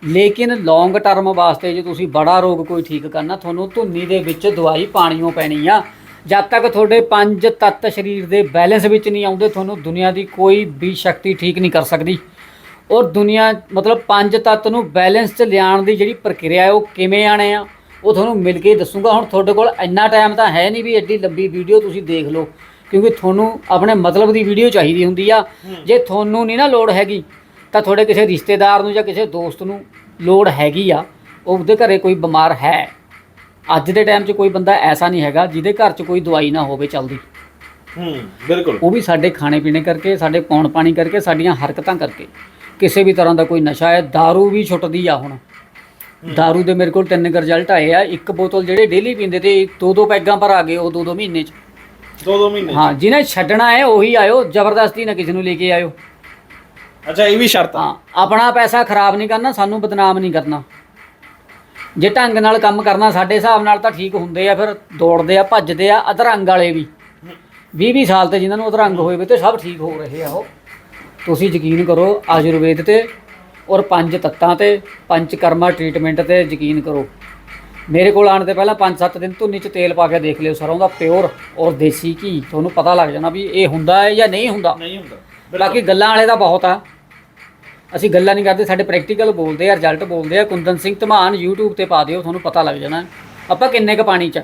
ਲੇਕਿਨ ਲੌਂਗ ਟਰਮ ਵਾਸਤੇ ਜੇ ਤੁਸੀਂ ਬੜਾ ਰੋਗ ਕੋਈ ਠੀਕ ਕਰਨਾ ਤੁਹਾਨੂੰ ਧੁੰਨੀ ਦੇ ਵਿੱਚ ਦਵਾਈ ਪਾਣੀਓ ਪੈਣੀ ਆ। ਜਦ ਤੱਕ ਤੁਹਾਡੇ ਪੰਜ ਤੱਤ ਸਰੀਰ ਦੇ ਬੈਲੈਂਸ ਵਿੱਚ ਨਹੀਂ ਆਉਂਦੇ ਤੁਹਾਨੂੰ ਦੁਨੀਆ ਦੀ ਕੋਈ ਵੀ ਸ਼ਕਤੀ ਠੀਕ ਨਹੀਂ ਕਰ ਸਕਦੀ। ਔਰ ਦੁਨੀਆ ਮਤਲਬ ਪੰਜ ਤੱਤ ਨੂੰ ਬੈਲੈਂਸ 'ਚ ਲਿਆਉਣ ਦੀ ਜਿਹੜੀ ਪ੍ਰਕਿਰਿਆ ਹੈ ਉਹ ਕਿਵੇਂ ਆਣੇ ਆ? ਉਹ ਤੁਹਾਨੂੰ ਮਿਲ ਕੇ ਦੱਸੂਗਾ। ਹੁਣ ਤੁਹਾਡੇ ਕੋਲ ਇੰਨਾ ਟਾਈਮ ਤਾਂ ਹੈ ਨਹੀਂ ਵੀ ਐਡੀ ਲੰਬੀ ਵੀਡੀਓ ਤੁਸੀਂ ਦੇਖ ਲਓ ਕਿਉਂਕਿ ਤੁਹਾਨੂੰ ਆਪਣੇ ਮਤਲਬ ਦੀ ਵੀਡੀਓ ਚਾਹੀਦੀ ਹੁੰਦੀ ਆ। ਜੇ ਤੁਹਾਨੂੰ ਨਹੀਂ ਨਾ ਲੋੜ ਹੈਗੀ ਤਾਂ ਤੁਹਾਡੇ ਕਿਸੇ ਰਿਸ਼ਤੇਦਾਰ ਨੂੰ ਜਾਂ ਕਿਸੇ ਦੋਸਤ ਨੂੰ ਲੋੜ ਹੈਗੀ ਆ ਉਹਦੇ ਘਰੇ ਕੋਈ ਬਿਮਾਰ ਹੈ। ਅੱਜ ਦੇ ਟਾਈਮ 'ਚ ਕੋਈ ਬੰਦਾ ਐਸਾ ਨਹੀਂ ਹੈਗਾ ਜਿਹਦੇ ਘਰ 'ਚ ਕੋਈ ਦਵਾਈ ਨਾ ਹੋਵੇ ਚੱਲਦੀ। ਹੂੰ ਬਿਲਕੁਲ। ਉਹ ਵੀ ਸਾਡੇ ਖਾਣੇ ਪੀਣੇ ਕਰਕੇ ਸਾਡੇ ਪੌਣ ਪਾਣੀ ਕਰਕੇ ਸਾਡੀਆਂ ਹਰਕਤਾਂ ਕਰਕੇ। ਕਿਸੇ ਵੀ ਤਰ੍ਹਾਂ ਦਾ ਕੋਈ ਨਸ਼ਾ ਹੈ दारू ਵੀ ਛੁੱਟਦੀ ਆ ਹੁਣ। दारू ਦੇ ਮੇਰੇ ਕੋਲ ਤਿੰਨ ਕੁ ਰਿਜ਼ਲਟ ਆਏ ਆ ਇੱਕ ਬੋਤਲ ਜਿਹੜੇ ਡੇਲੀ ਪੀਂਦੇ ਤੇ ਦੋ ਦੋ ਪੈਗਾਂ ਪਰ ਆ ਗਏ ਉਹ ਦੋ ਦੋ ਮਹੀਨੇ 'ਚ ਦੋ ਦੋ ਮਹੀਨੇ ਹਾਂ ਜਿਹਨੇ ਛੱਡਣਾ ਹੈ ਉਹੀ ਆਇਓ ਜ਼ਬਰਦਸਤੀ ਨਾ ਕਿਸੇ ਨੂੰ ਲੈ ਕੇ ਆਇਓ ਅੱਛਾ ਇਹ ਵੀ ਸ਼ਰਤ ਆ ਹਾਂ ਆਪਣਾ ਪੈਸਾ ਖਰਾਬ ਨਹੀਂ ਕਰਨਾ ਸਾਨੂੰ ਬਦਨਾਮ ਨਹੀਂ ਕਰਨਾ ਜੇ ਢੰਗ ਨਾਲ ਕੰਮ ਕਰਨਾ ਸਾਡੇ ਹਿਸਾਬ ਨਾਲ ਤਾਂ ਠੀਕ ਹੁੰਦੇ ਆ ਫਿਰ ਦੌੜਦੇ ਆ ਭੱਜਦੇ ਆ ਅਧਰੰਗ ਵਾਲੇ ਵੀ 20 20 ਸਾਲ ਤੇ ਜਿਨ੍ਹਾਂ ਨੂੰ ਅਧਰੰਗ ਹੋਏ ਵੇ ਤੇ ਸਭ ਠੀਕ ਹੋ ਰਹੇ ਆ ਉਹ ਤੁਸੀਂ ਯਕੀਨ ਕਰੋ ਆਯੁਰਵੇਦ ਤੇ ਔਰ ਪੰਜ ਤੱਤਾਂ ਤੇ ਪੰਜ ਕਰਮਾ ਟ੍ਰੀਟਮੈਂਟ ਤੇ ਯਕੀਨ ਕਰੋ। ਮੇਰੇ ਕੋਲ ਆਉਣ ਤੋਂ ਪਹਿਲਾਂ 5-7 ਦਿਨ ਧੁੰਨੀ ਚ ਤੇਲ ਪਾ ਕੇ ਦੇਖ ਲਿਓ ਸਰੋਂ ਦਾ ਪਿਓਰ ਔਰ ਦੇਸੀ ਘੀ। ਤੁਹਾਨੂੰ ਪਤਾ ਲੱਗ ਜਾਣਾ ਵੀ ਇਹ ਹੁੰਦਾ ਹੈ ਜਾਂ ਨਹੀਂ ਹੁੰਦਾ। ਨਹੀਂ ਹੁੰਦਾ। ਬਾਕੀ ਗੱਲਾਂ ਵਾਲੇ ਦਾ ਬਹੁਤ ਆ। ਅਸੀਂ ਗੱਲਾਂ ਨਹੀਂ ਕਰਦੇ ਸਾਡੇ ਪ੍ਰੈਕਟੀਕਲ ਬੋਲਦੇ ਆ ਰਿਜ਼ਲਟ ਬੋਲਦੇ ਆ। ਕੁੰਦਨ ਸਿੰਘ ਧਮਾਨ YouTube ਤੇ ਪਾ ਦਿਓ ਤੁਹਾਨੂੰ ਪਤਾ ਲੱਗ ਜਾਣਾ। ਆਪਾਂ ਕਿੰਨੇ ਕ ਪਾਣੀ ਚ?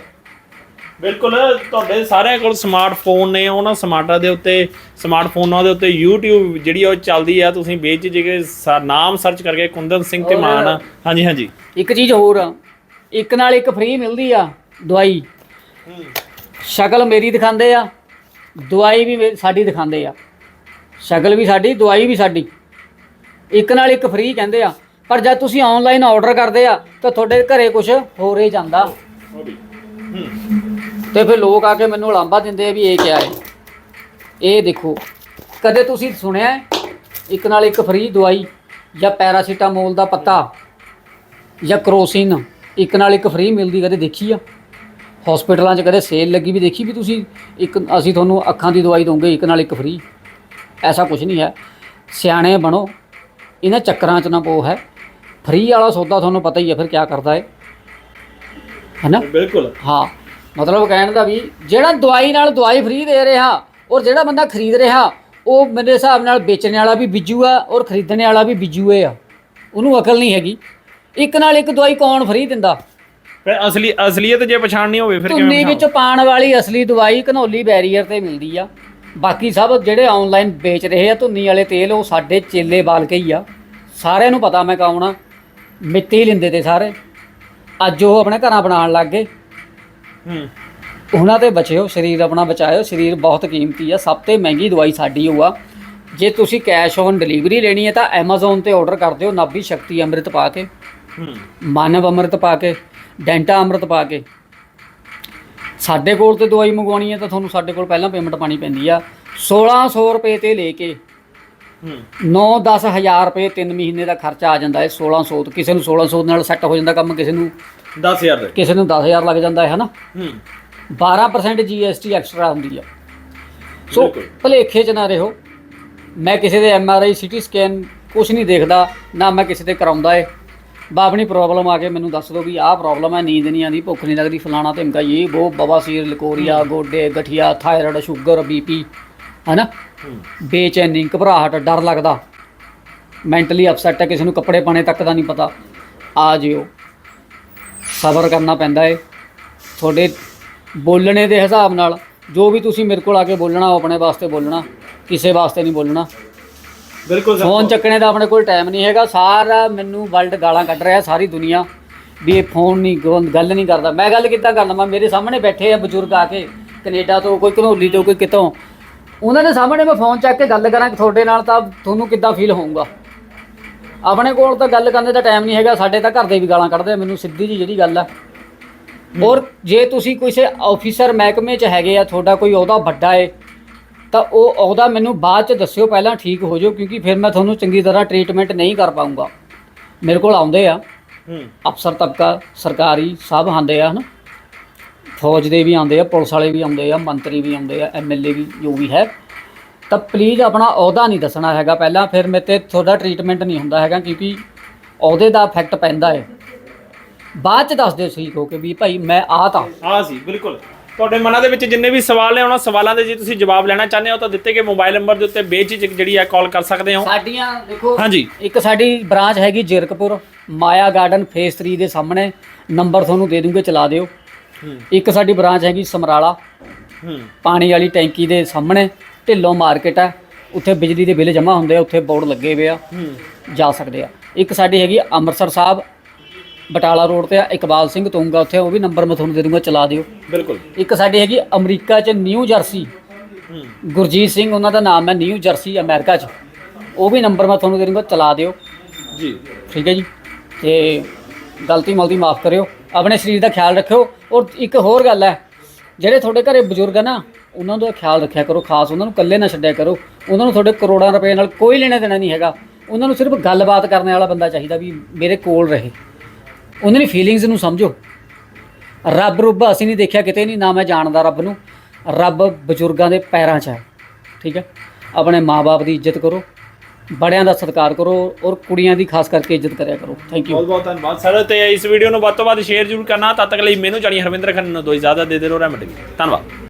ਬਿਲਕੁਲ ਤੁਹਾਡੇ ਸਾਰਿਆਂ ਕੋਲ ਸਮਾਰਟਫੋਨ ਨੇ ਉਹਨਾਂ ਸਮਾਰਟਾਂ ਦੇ ਉੱਤੇ ਸਮਾਰਟਫੋਨਾਂ ਦੇ ਉੱਤੇ YouTube ਜਿਹੜੀ ਉਹ ਚੱਲਦੀ ਆ। ਤੁਸੀਂ ਵੇਚ ਜੇ ਨਾਮ ਸਰਚ ਕਰਕੇ ਕੁੰਦਨ ਸਿੰਘ ਤੇ ਮਾਨ। ਹਾਂਜੀ ਹਾਂਜੀ। ਇੱਕ ਚੀਜ਼ ਹੋਰ ਆ, ਇੱਕ ਨਾਲ ਇੱਕ ਫ੍ਰੀ ਮਿਲਦੀ ਆ ਦਵਾਈ। ਸ਼ਕਲ ਮੇਰੀ ਦਿਖਾਉਂਦੇ ਆ ਦਵਾਈ ਵੀ ਸਾਡੀ ਦਿਖਾਉਂਦੇ ਆ। ਸ਼ਕਲ ਵੀ ਸਾਡੀ ਦਵਾਈ ਵੀ ਸਾਡੀ। ਇੱਕ ਨਾਲ ਇੱਕ ਫ੍ਰੀ ਕਹਿੰਦੇ ਆ। ਪਰ ਜਦ ਤੁਸੀਂ ਆਨਲਾਈਨ ਆਰਡਰ ਕਰਦੇ ਆ ਤਾਂ ਤੁਹਾਡੇ ਘਰੇ ਕੁਝ ਹੋ ਹੀ ਜਾਂਦਾ। ਤੇ ਫਿਰ ਲੋਕ ਆ ਕੇ ਮੈਨੂੰ ਲਾਂਬਾ ਦਿੰਦੇ ਆ ਵੀ ਇਹ ਕਿਆ ਹੈ। ਇਹ ਦੇਖੋ ਕਦੇ ਤੁਸੀਂ ਸੁਣਿਆ ਹੈ? ਇੱਕ ਨਾਲ ਇੱਕ ਫ੍ਰੀ ਦਵਾਈ ਜਾਂ ਪੈਰਾਸੀਟਾਮੋਲ ਦਾ ਪੱਤਾ ਜਾਂ ਕਰੋਸਿਨ ਇੱਕ ਨਾਲ ਇੱਕ ਫ੍ਰੀ ਮਿਲਦੀ ਕਦੇ ਦੇਖੀ ਆ? ਹਸਪੀਟਲਾਂ 'ਚ ਕਦੇ ਸੇਲ ਲੱਗੀ ਵੀ ਦੇਖੀ ਵੀ ਤੁਸੀਂ ਇੱਕ ਅਸੀਂ ਤੁਹਾਨੂੰ ਅੱਖਾਂ ਦੀ ਦਵਾਈ ਦਵਾਂਗੇ ਇੱਕ ਨਾਲ ਇੱਕ ਫ੍ਰੀ? ਐਸਾ ਕੁਝ ਨਹੀਂ ਹੈ। ਸਿਆਣੇ ਬਣੋ ਇਹਨਾਂ ਚੱਕਰਾਂ 'ਚ ਨਾ ਪੋ ਹੈ? ਫ੍ਰੀ ਵਾਲਾ ਸੌਦਾ ਤੁਹਾਨੂੰ ਪਤਾ ਹੀ ਹੈ ਫਿਰ ਕਿਆ ਕਰਦਾ ਹੈ ਹੈਨਾ ਬਿਲਕੁਲ। ਹਾਂ। ਮਤਲਬ ਕਹਿਣ ਦਾ ਵੀ ਜਿਹੜਾ ਦਵਾਈ ਨਾਲ ਦਵਾਈ ਫ੍ਰੀ ਦੇ ਰਿਹਾ ਔਰ ਜਿਹੜਾ ਬੰਦਾ ਖਰੀਦ ਰਿਹਾ ਉਹ ਮੇਰੇ ਹਿਸਾਬ ਨਾਲ ਵੇਚਣ ਵਾਲਾ ਵੀ ਬਿੱਜੂ ਆ ਔਰ ਖਰੀਦਣ ਵਾਲਾ ਵੀ ਬਿੱਜੂ ਆ। ਉਹਨੂੰ ਅਕਲ ਨਹੀਂ ਹੈਗੀ। ਇੱਕ ਨਾਲ ਇੱਕ ਦਵਾਈ ਕੌਣ ਫ੍ਰੀ ਦਿੰਦਾ? ਫਿਰ ਅਸਲੀ ਅਸਲੀਅਤ ਜੇ ਪਛਾਣਨੀ ਹੋਵੇ ਫਿਰ ਧੁੰਨੀ ਕਿਵੇਂ ਵਿੱਚ ਪਾਣ ਵਾਲੀ ਅਸਲੀ ਦਵਾਈ ਘਨੌਲੀ ਬੈਰੀਅਰ ਤੇ ਮਿਲਦੀ ਆ। ਬਾਕੀ ਸਭ ਜਿਹੜੇ ਆਨਲਾਈਨ ਵੇਚ ਰਹੇ ਆ ਧੁੰਨੀ ਵਾਲੇ ਤੇਲ ਉਹ ਸਾਡੇ ਚੇਲੇ ਬਾਲ ਕੇ ਹੀ ਆ। ਸਾਰਿਆਂ ਨੂੰ ਪਤਾ ਮੈਂ ਕੌਣ ਆ। ਮਿੱਟੀ ਲੈਂਦੇ ਤੇ ਸਾਰੇ। ਅੱਜ ਉਹ ਆਪਣੇ ਘਰਾਂ ਬਣਾਉਣ ਲੱਗ ਗਏ। ਹੂੰ ਉਹਨਾਂ ਤੇ ਬਚਿਓ, ਸਰੀਰ ਆਪਣਾ ਬਚਾਇਓ, ਸਰੀਰ ਬਹੁਤ ਕੀਮਤੀ ਆ, ਸਭ ਤੋਂ ਮਹਿੰਗੀ ਦਵਾਈ ਸਾਡੀ ਉਹ ਆ। ਜੇ ਤੁਸੀਂ ਕੈਸ਼ ਔਨ ਡਿਲੀਵਰੀ ਲੈਣੀ ਹੈ ਤਾਂ Amazon ਤੇ ਆਰਡਰ ਕਰ ਦਿਓ, ਨਾਭੀ ਸ਼ਕਤੀ ਅੰਮ੍ਰਿਤ ਪਾ ਕੇ ਹੂੰ ਮਾਨਵ ਅੰਮ੍ਰਿਤ ਪਾ ਕੇ, ਡੈਂਟਾ ਅੰਮ੍ਰਿਤ ਪਾ ਕੇ। ਸਾਡੇ ਕੋਲ ਤੇ ਦਵਾਈ ਮੰਗਵਾਉਣੀ ਹੈ ਤਾਂ ਤੁਹਾਨੂੰ ਸਾਡੇ ਕੋਲ ਪਹਿਲਾਂ ਪੇਮੈਂਟ ਪਾਣੀ ਪੈਂਦੀ ਆ। 1600 ਰੁਪਏ ਤੇ ਲੈ ਕੇ ਹੂੰ 9-10 ਹਜ਼ਾਰ ਰੁਪਏ 3 ਮਹੀਨੇ ਦਾ ਖਰਚਾ ਆ ਜਾਂਦਾ ਹੈ 1600 ਤੋਂ, ਕਿਸੇ ਨੂੰ 1600 ਨਾਲ ਸੈੱਟ ਹੋ ਜਾਂਦਾ ਕੰਮ, ਕਿਸੇ ਨੂੰ 10000 ਦੇ। ਕਿਸੇ ਨੂੰ 10000 ਲੱਗ ਜਾਂਦਾ ਹੈ ਹਨਾ? ਹੂੰ। 12% GST ਐਕਸਟਰਾ ਹੁੰਦੀ ਆ। ਸੋ ਬਿਲਕੁਲ। ਭਲੇਖੇ ਚ ਨਾ ਰਹੋ। ਮੈਂ ਕਿਸੇ ਦੇ ਐਮਆਰਆਈ ਸਿਟੀ ਸਕੈਨ ਕੁਝ ਨਹੀਂ ਦੇਖਦਾ ਨਾ ਮੈਂ ਕਿਸੇ ਤੇ ਕਰਾਉਂਦਾ ਏ। ਬਾਬਣੀ ਪ੍ਰੋਬਲਮ ਆ ਕੇ ਮੈਨੂੰ ਦੱਸ ਦਿਓ ਵੀ ਆਹ ਪ੍ਰੋਬਲਮ ਹੈ ਨੀਂਦ ਨਹੀਂ ਆਉਂਦੀ ਭੁੱਖ ਨਹੀਂ ਲੱਗਦੀ ਫਲਾਣਾ ਧਮਕਾ ਇਹ ਉਹ ਬਵਾਸੀਰ ਲਕੋਰੀਆ ਗੋਡੇ ਗਠੀਆ ਥਾਇਰਾਇਡ ਸ਼ੂਗਰ ਬੀਪੀ ਹੈਨਾ? ਬੇਚੈਨੀ ਘਬਰਾਹਟ ਡਰ ਲੱਗਦਾ। ਮੈਂਟਲੀ ਅਪਸੈਟ ਹੈ ਕਿਸੇ ਨੂੰ ਕੱਪੜੇ ਪਾਣੇ ਤੱਕ ਦਾ ਨਹੀਂ ਪਤਾ। ਆ ਜਿਓ। ਸਬਰ ਕਰਨਾ ਪੈਂਦਾ ਏ। ਤੁਹਾਡੇ ਬੋਲਣੇ ਦੇ ਹਿਸਾਬ ਨਾਲ ਜੋ ਵੀ ਤੁਸੀਂ ਮੇਰੇ ਕੋਲ ਆ ਕੇ ਬੋਲਣਾ ਉਹ ਆਪਣੇ ਵਾਸਤੇ ਬੋਲਣਾ ਕਿਸੇ ਵਾਸਤੇ ਨਹੀਂ ਬੋਲਣਾ। ਬਿਲਕੁਲ ਫੋਨ ਚੱਕਣੇ ਦਾ ਆਪਣੇ ਕੋਲ ਟਾਈਮ ਨਹੀਂ ਹੈਗਾ। ਸਾਰਾ ਮੈਨੂੰ ਵਰਲਡ ਗਾਲਾਂ ਕੱਢ ਰਿਹਾ ਸਾਰੀ ਦੁਨੀਆ। ਵੀ ਇਹ ਫੋਨ ਨਹੀਂ ਗੱਲ ਨਹੀਂ ਕਰਦਾ। ਮੈਂ ਗੱਲ ਕਿੱਦਾਂ ਕਰਨਾ ਮੈਂ ਮੇਰੇ ਸਾਹਮਣੇ ਬੈਠੇ ਆ ਬਜ਼ੁਰਗ ਆ ਕੇ ਕੈਨੇਡਾ ਤੋਂ ਕੋਈ ਘਨੌਲੀ ਤੋਂ ਕੋਈ ਕਿਤੋਂ। ਉਹਨਾਂ ਦੇ ਸਾਹਮਣੇ ਮੈਂ ਫੋਨ ਚੱਕ ਕੇ ਗੱਲ ਕਰਾਂ ਤੁਹਾਡੇ ਨਾਲ ਤਾਂ ਤੁਹਾਨੂੰ ਕਿੱਦਾਂ ਫੀਲ ਹੋਊਗਾ? ਆਪਣੇ ਕੋਲ ਤਾਂ ਗੱਲ ਕਰਨ ਦਾ ਟਾਈਮ ਨਹੀਂ ਹੈਗਾ ਸਾਡੇ ਤਾਂ ਘਰ ਦੇ ਵੀ ਗਾਲਾਂ ਕੱਢਦੇ ਆ ਮੈਨੂੰ ਸਿੱਧੀ ਜੀ ਜਿਹੜੀ ਗੱਲ ਆ। ਔਰ ਜੇ ਤੁਸੀਂ ਕਿਸੇ ਆਫੀਸਰ ਮਹਿਕਮੇ 'ਚ ਹੈਗੇ ਆ ਤੁਹਾਡਾ ਕੋਈ ਉਹਦਾ ਵੱਡਾ ਏ ਤਾਂ ਉਹ ਉਹਦਾ ਮੈਨੂੰ ਬਾਅਦ 'ਚ ਦੱਸਿਓ ਪਹਿਲਾਂ ਠੀਕ ਹੋ ਜਾਓ ਕਿਉਂਕਿ ਫਿਰ ਮੈਂ ਤੁਹਾਨੂੰ ਚੰਗੀ ਤਰ੍ਹਾਂ ਟ੍ਰੀਟਮੈਂਟ ਨਹੀਂ ਕਰ ਪਾਉਂਗਾ ਮੇਰੇ ਕੋਲ ਆਉਂਦੇ ਆ ਅਫਸਰ ਤਬਕਾ ਸਰਕਾਰੀ ਸਭ ਆਉਂਦੇ ਆ ਹਨ? ਫੌਜ ਦੇ ਵੀ ਆਉਂਦੇ ਆ ਪੁਲਿਸ ਵਾਲੇ ਵੀ ਆਉਂਦੇ ਆ ਮੰਤਰੀ ਵੀ ਆਉਂਦੇ ਆ ਐਮਐਲਏ ਵੀ ਜੋ ਵੀ ਹੈ। ਤਾਂ ਪਲੀਜ਼ ਆਪਣਾ ਅਹੁਦਾ ਨਹੀਂ ਦੱਸਣਾ ਹੈਗਾ। ਪਹਿਲਾਂ ਫਿਰ ਮੇਰੇ ਤੇ ਤੁਹਾਡਾ ਟ੍ਰੀਟਮੈਂਟ ਨਹੀਂ ਹੁੰਦਾ ਹੈਗਾ ਕਿਉਂਕਿ ਅਹੁਦੇ ਦਾ ਇਫੈਕਟ ਪੈਂਦਾ ਹੈ। ਬਾਅਦ ਚ ਦੱਸ ਦਿਓ ਠੀਕ ਹੋ ਕੇ ਵੀ ਭਾਈ ਮੈਂ ਆ ਤਾਂ। ਆ ਸੀ ਬਿਲਕੁਲ। ਤੁਹਾਡੇ ਮਨਾਂ ਦੇ ਵਿੱਚ ਜਿੰਨੇ ਵੀ ਸਵਾਲ ਨੇ ਉਹਨਾਂ ਸਵਾਲਾਂ ਦੇ ਜੇ ਤੁਸੀਂ ਜਵਾਬ ਲੈਣਾ ਚਾਹੁੰਦੇ ਹੋ ਤਾਂ ਦਿੱਤੇ ਗਏ ਮੋਬਾਈਲ ਨੰਬਰ ਦੇ ਉੱਤੇ ਬੇਝਿਜਕ ਜਿਹੜੀ ਹੈ ਕਾਲ ਕਰ ਸਕਦੇ ਹੋ। ਸਾਡੀਆਂ ਦੇਖੋ ਹਾਂਜੀ। ਇੱਕ ਸਾਡੀ ਬ੍ਰਾਂਚ ਹੈਗੀ ਜਿਰਕਪੁਰ ਮਾਇਆ ਗਾਰਡਨ ਫੇਸ 3 ਦੇ ਸਾਹਮਣੇ। ਨੰਬਰ ਤੁਹਾਨੂੰ ਦੇ ਦੂੰਗੇ ਚਲਾ ਦਿਓ। ਇੱਕ ਸਾਡੀ ਬ੍ਰਾਂਚ ਹੈਗੀ ਸਮਰਾਲਾ। ਹੂੰ। ਪਾਣੀ ਵਾਲੀ ਟੈਂਕੀ ਦੇ ਸਾਹਮਣੇ। ਢਿੱਲੋਂ ਮਾਰਕੀਟ ਹੈ ਉੱਥੇ ਬਿਜਲੀ ਦੇ ਬਿੱਲ ਜਮ੍ਹਾਂ ਹੁੰਦੇ ਆ ਉੱਥੇ ਬੋਰਡ ਲੱਗੇ ਹੋਏ ਆ ਜਾ ਸਕਦੇ ਆ। ਇੱਕ ਸਾਡੀ ਹੈਗੀ ਅੰਮ੍ਰਿਤਸਰ ਸਾਹਿਬ ਬਟਾਲਾ ਰੋਡ ਤੇ ਆ ਇਕਬਾਲ ਸਿੰਘ ਤੁੰਗਾ ਉੱਥੇ ਉਹ ਵੀ ਨੰਬਰ ਮੈਂ ਤੁਹਾਨੂੰ ਦੇ ਦੂੰਗਾ ਚਲਾ ਦਿਓ। ਬਿਲਕੁਲ। ਇੱਕ ਸਾਡੀ ਹੈਗੀ ਅਮਰੀਕਾ 'ਚ ਨਿਊ ਜਰਸੀ ਗੁਰਜੀਤ ਸਿੰਘ ਉਹਨਾਂ ਦਾ ਨਾਮ ਹੈ ਨਿਊ ਜਰਸੀ ਅਮਰੀਕਾ 'ਚ। ਉਹ ਵੀ ਨੰਬਰ ਮੈਂ ਤੁਹਾਨੂੰ ਦੇ ਦੂੰਗਾ ਚਲਾ ਦਿਓ। ਜੀ। ਠੀਕ ਹੈ ਜੀ। ਤੇ ਗਲਤੀ ਮਲਤੀ ਮਾਫ ਕਰਿਓ। ਆਪਣੇ ਸਰੀਰ ਦਾ ਖਿਆਲ ਰੱਖਿਓ। ਔਰ ਇੱਕ ਹੋਰ ਗੱਲ ਹੈ ਜਿਹੜੇ ਤੁਹਾਡੇ ਘਰੇ ਬਜ਼ੁਰਗ ਆ ਨਾ ਉਹਨਾਂ ਦਾ ਖਿਆਲ ਰੱਖਿਆ ਕਰੋ, ਖਾਸ ਉਹਨਾਂ ਨੂੰ ਇਕੱਲੇ ਨਾ ਛੱਡਿਆ ਕਰੋ। ਉਹਨਾਂ ਨੂੰ ਤੁਹਾਡੇ ਕਰੋੜਾਂ ਰੁਪਏ ਨਾਲ ਕੋਈ ਲੈਣਾ ਦੇਣਾ ਨਹੀਂ ਹੈਗਾ। ਉਹਨਾਂ ਨੂੰ ਸਿਰਫ ਗੱਲਬਾਤ ਕਰਨ ਵਾਲਾ ਬੰਦਾ ਚਾਹੀਦਾ ਵੀ ਮੇਰੇ ਕੋਲ ਰਹੇ। ਉਹਨਾਂ ਦੀ ਫੀਲਿੰਗਸ ਨੂੰ ਸਮਝੋ। ਰੱਬ ਰੁੱਬ ਅਸੀਂ ਨਹੀਂ ਦੇਖਿਆ ਕਿਤੇ ਨਹੀਂ, ਨਾ ਮੈਂ ਜਾਣਦਾ ਰੱਬ ਨੂੰ। ਰੱਬ ਬਜ਼ੁਰਗਾਂ ਦੇ ਪੈਰਾਂ 'ਚ ਹੈ, ਠੀਕ ਹੈ? ਆਪਣੇ ਮਾਪੇ ਦੀ ਇੱਜ਼ਤ ਕਰੋ, ਬੜਿਆਂ ਦਾ ਸਤਿਕਾਰ ਕਰੋ ਔਰ ਕੁੜੀਆਂ ਦੀ ਖਾਸ ਕਰਕੇ ਇੱਜ਼ਤ ਕਰਿਆ ਕਰੋ। ਥੈਂਕ ਯੂ ਬਹੁਤ ਬਹੁਤ ਧੰਨਵਾਦ। ਸਰ ਤੇ ਇਸ ਵੀਡੀਓ ਨੂੰ ਵੱਧ ਤੋਂ ਵੱਧ ਸ਼ੇਅਰ ਜ਼ਰੂਰ ਕਰਨਾ। ਤਦ ਤੱਕ ਲਈ ਮੈਨੂੰ ਜਾਣੀ ਹਰਵਿੰਦਰ ਖੰਨ ਨੂੰ ਦੋ ਇਜਾਜ਼ਤ ਦੇ ਦੇ ਰੋ ਰਹਿਮਤ ਧੰਨਵਾਦ।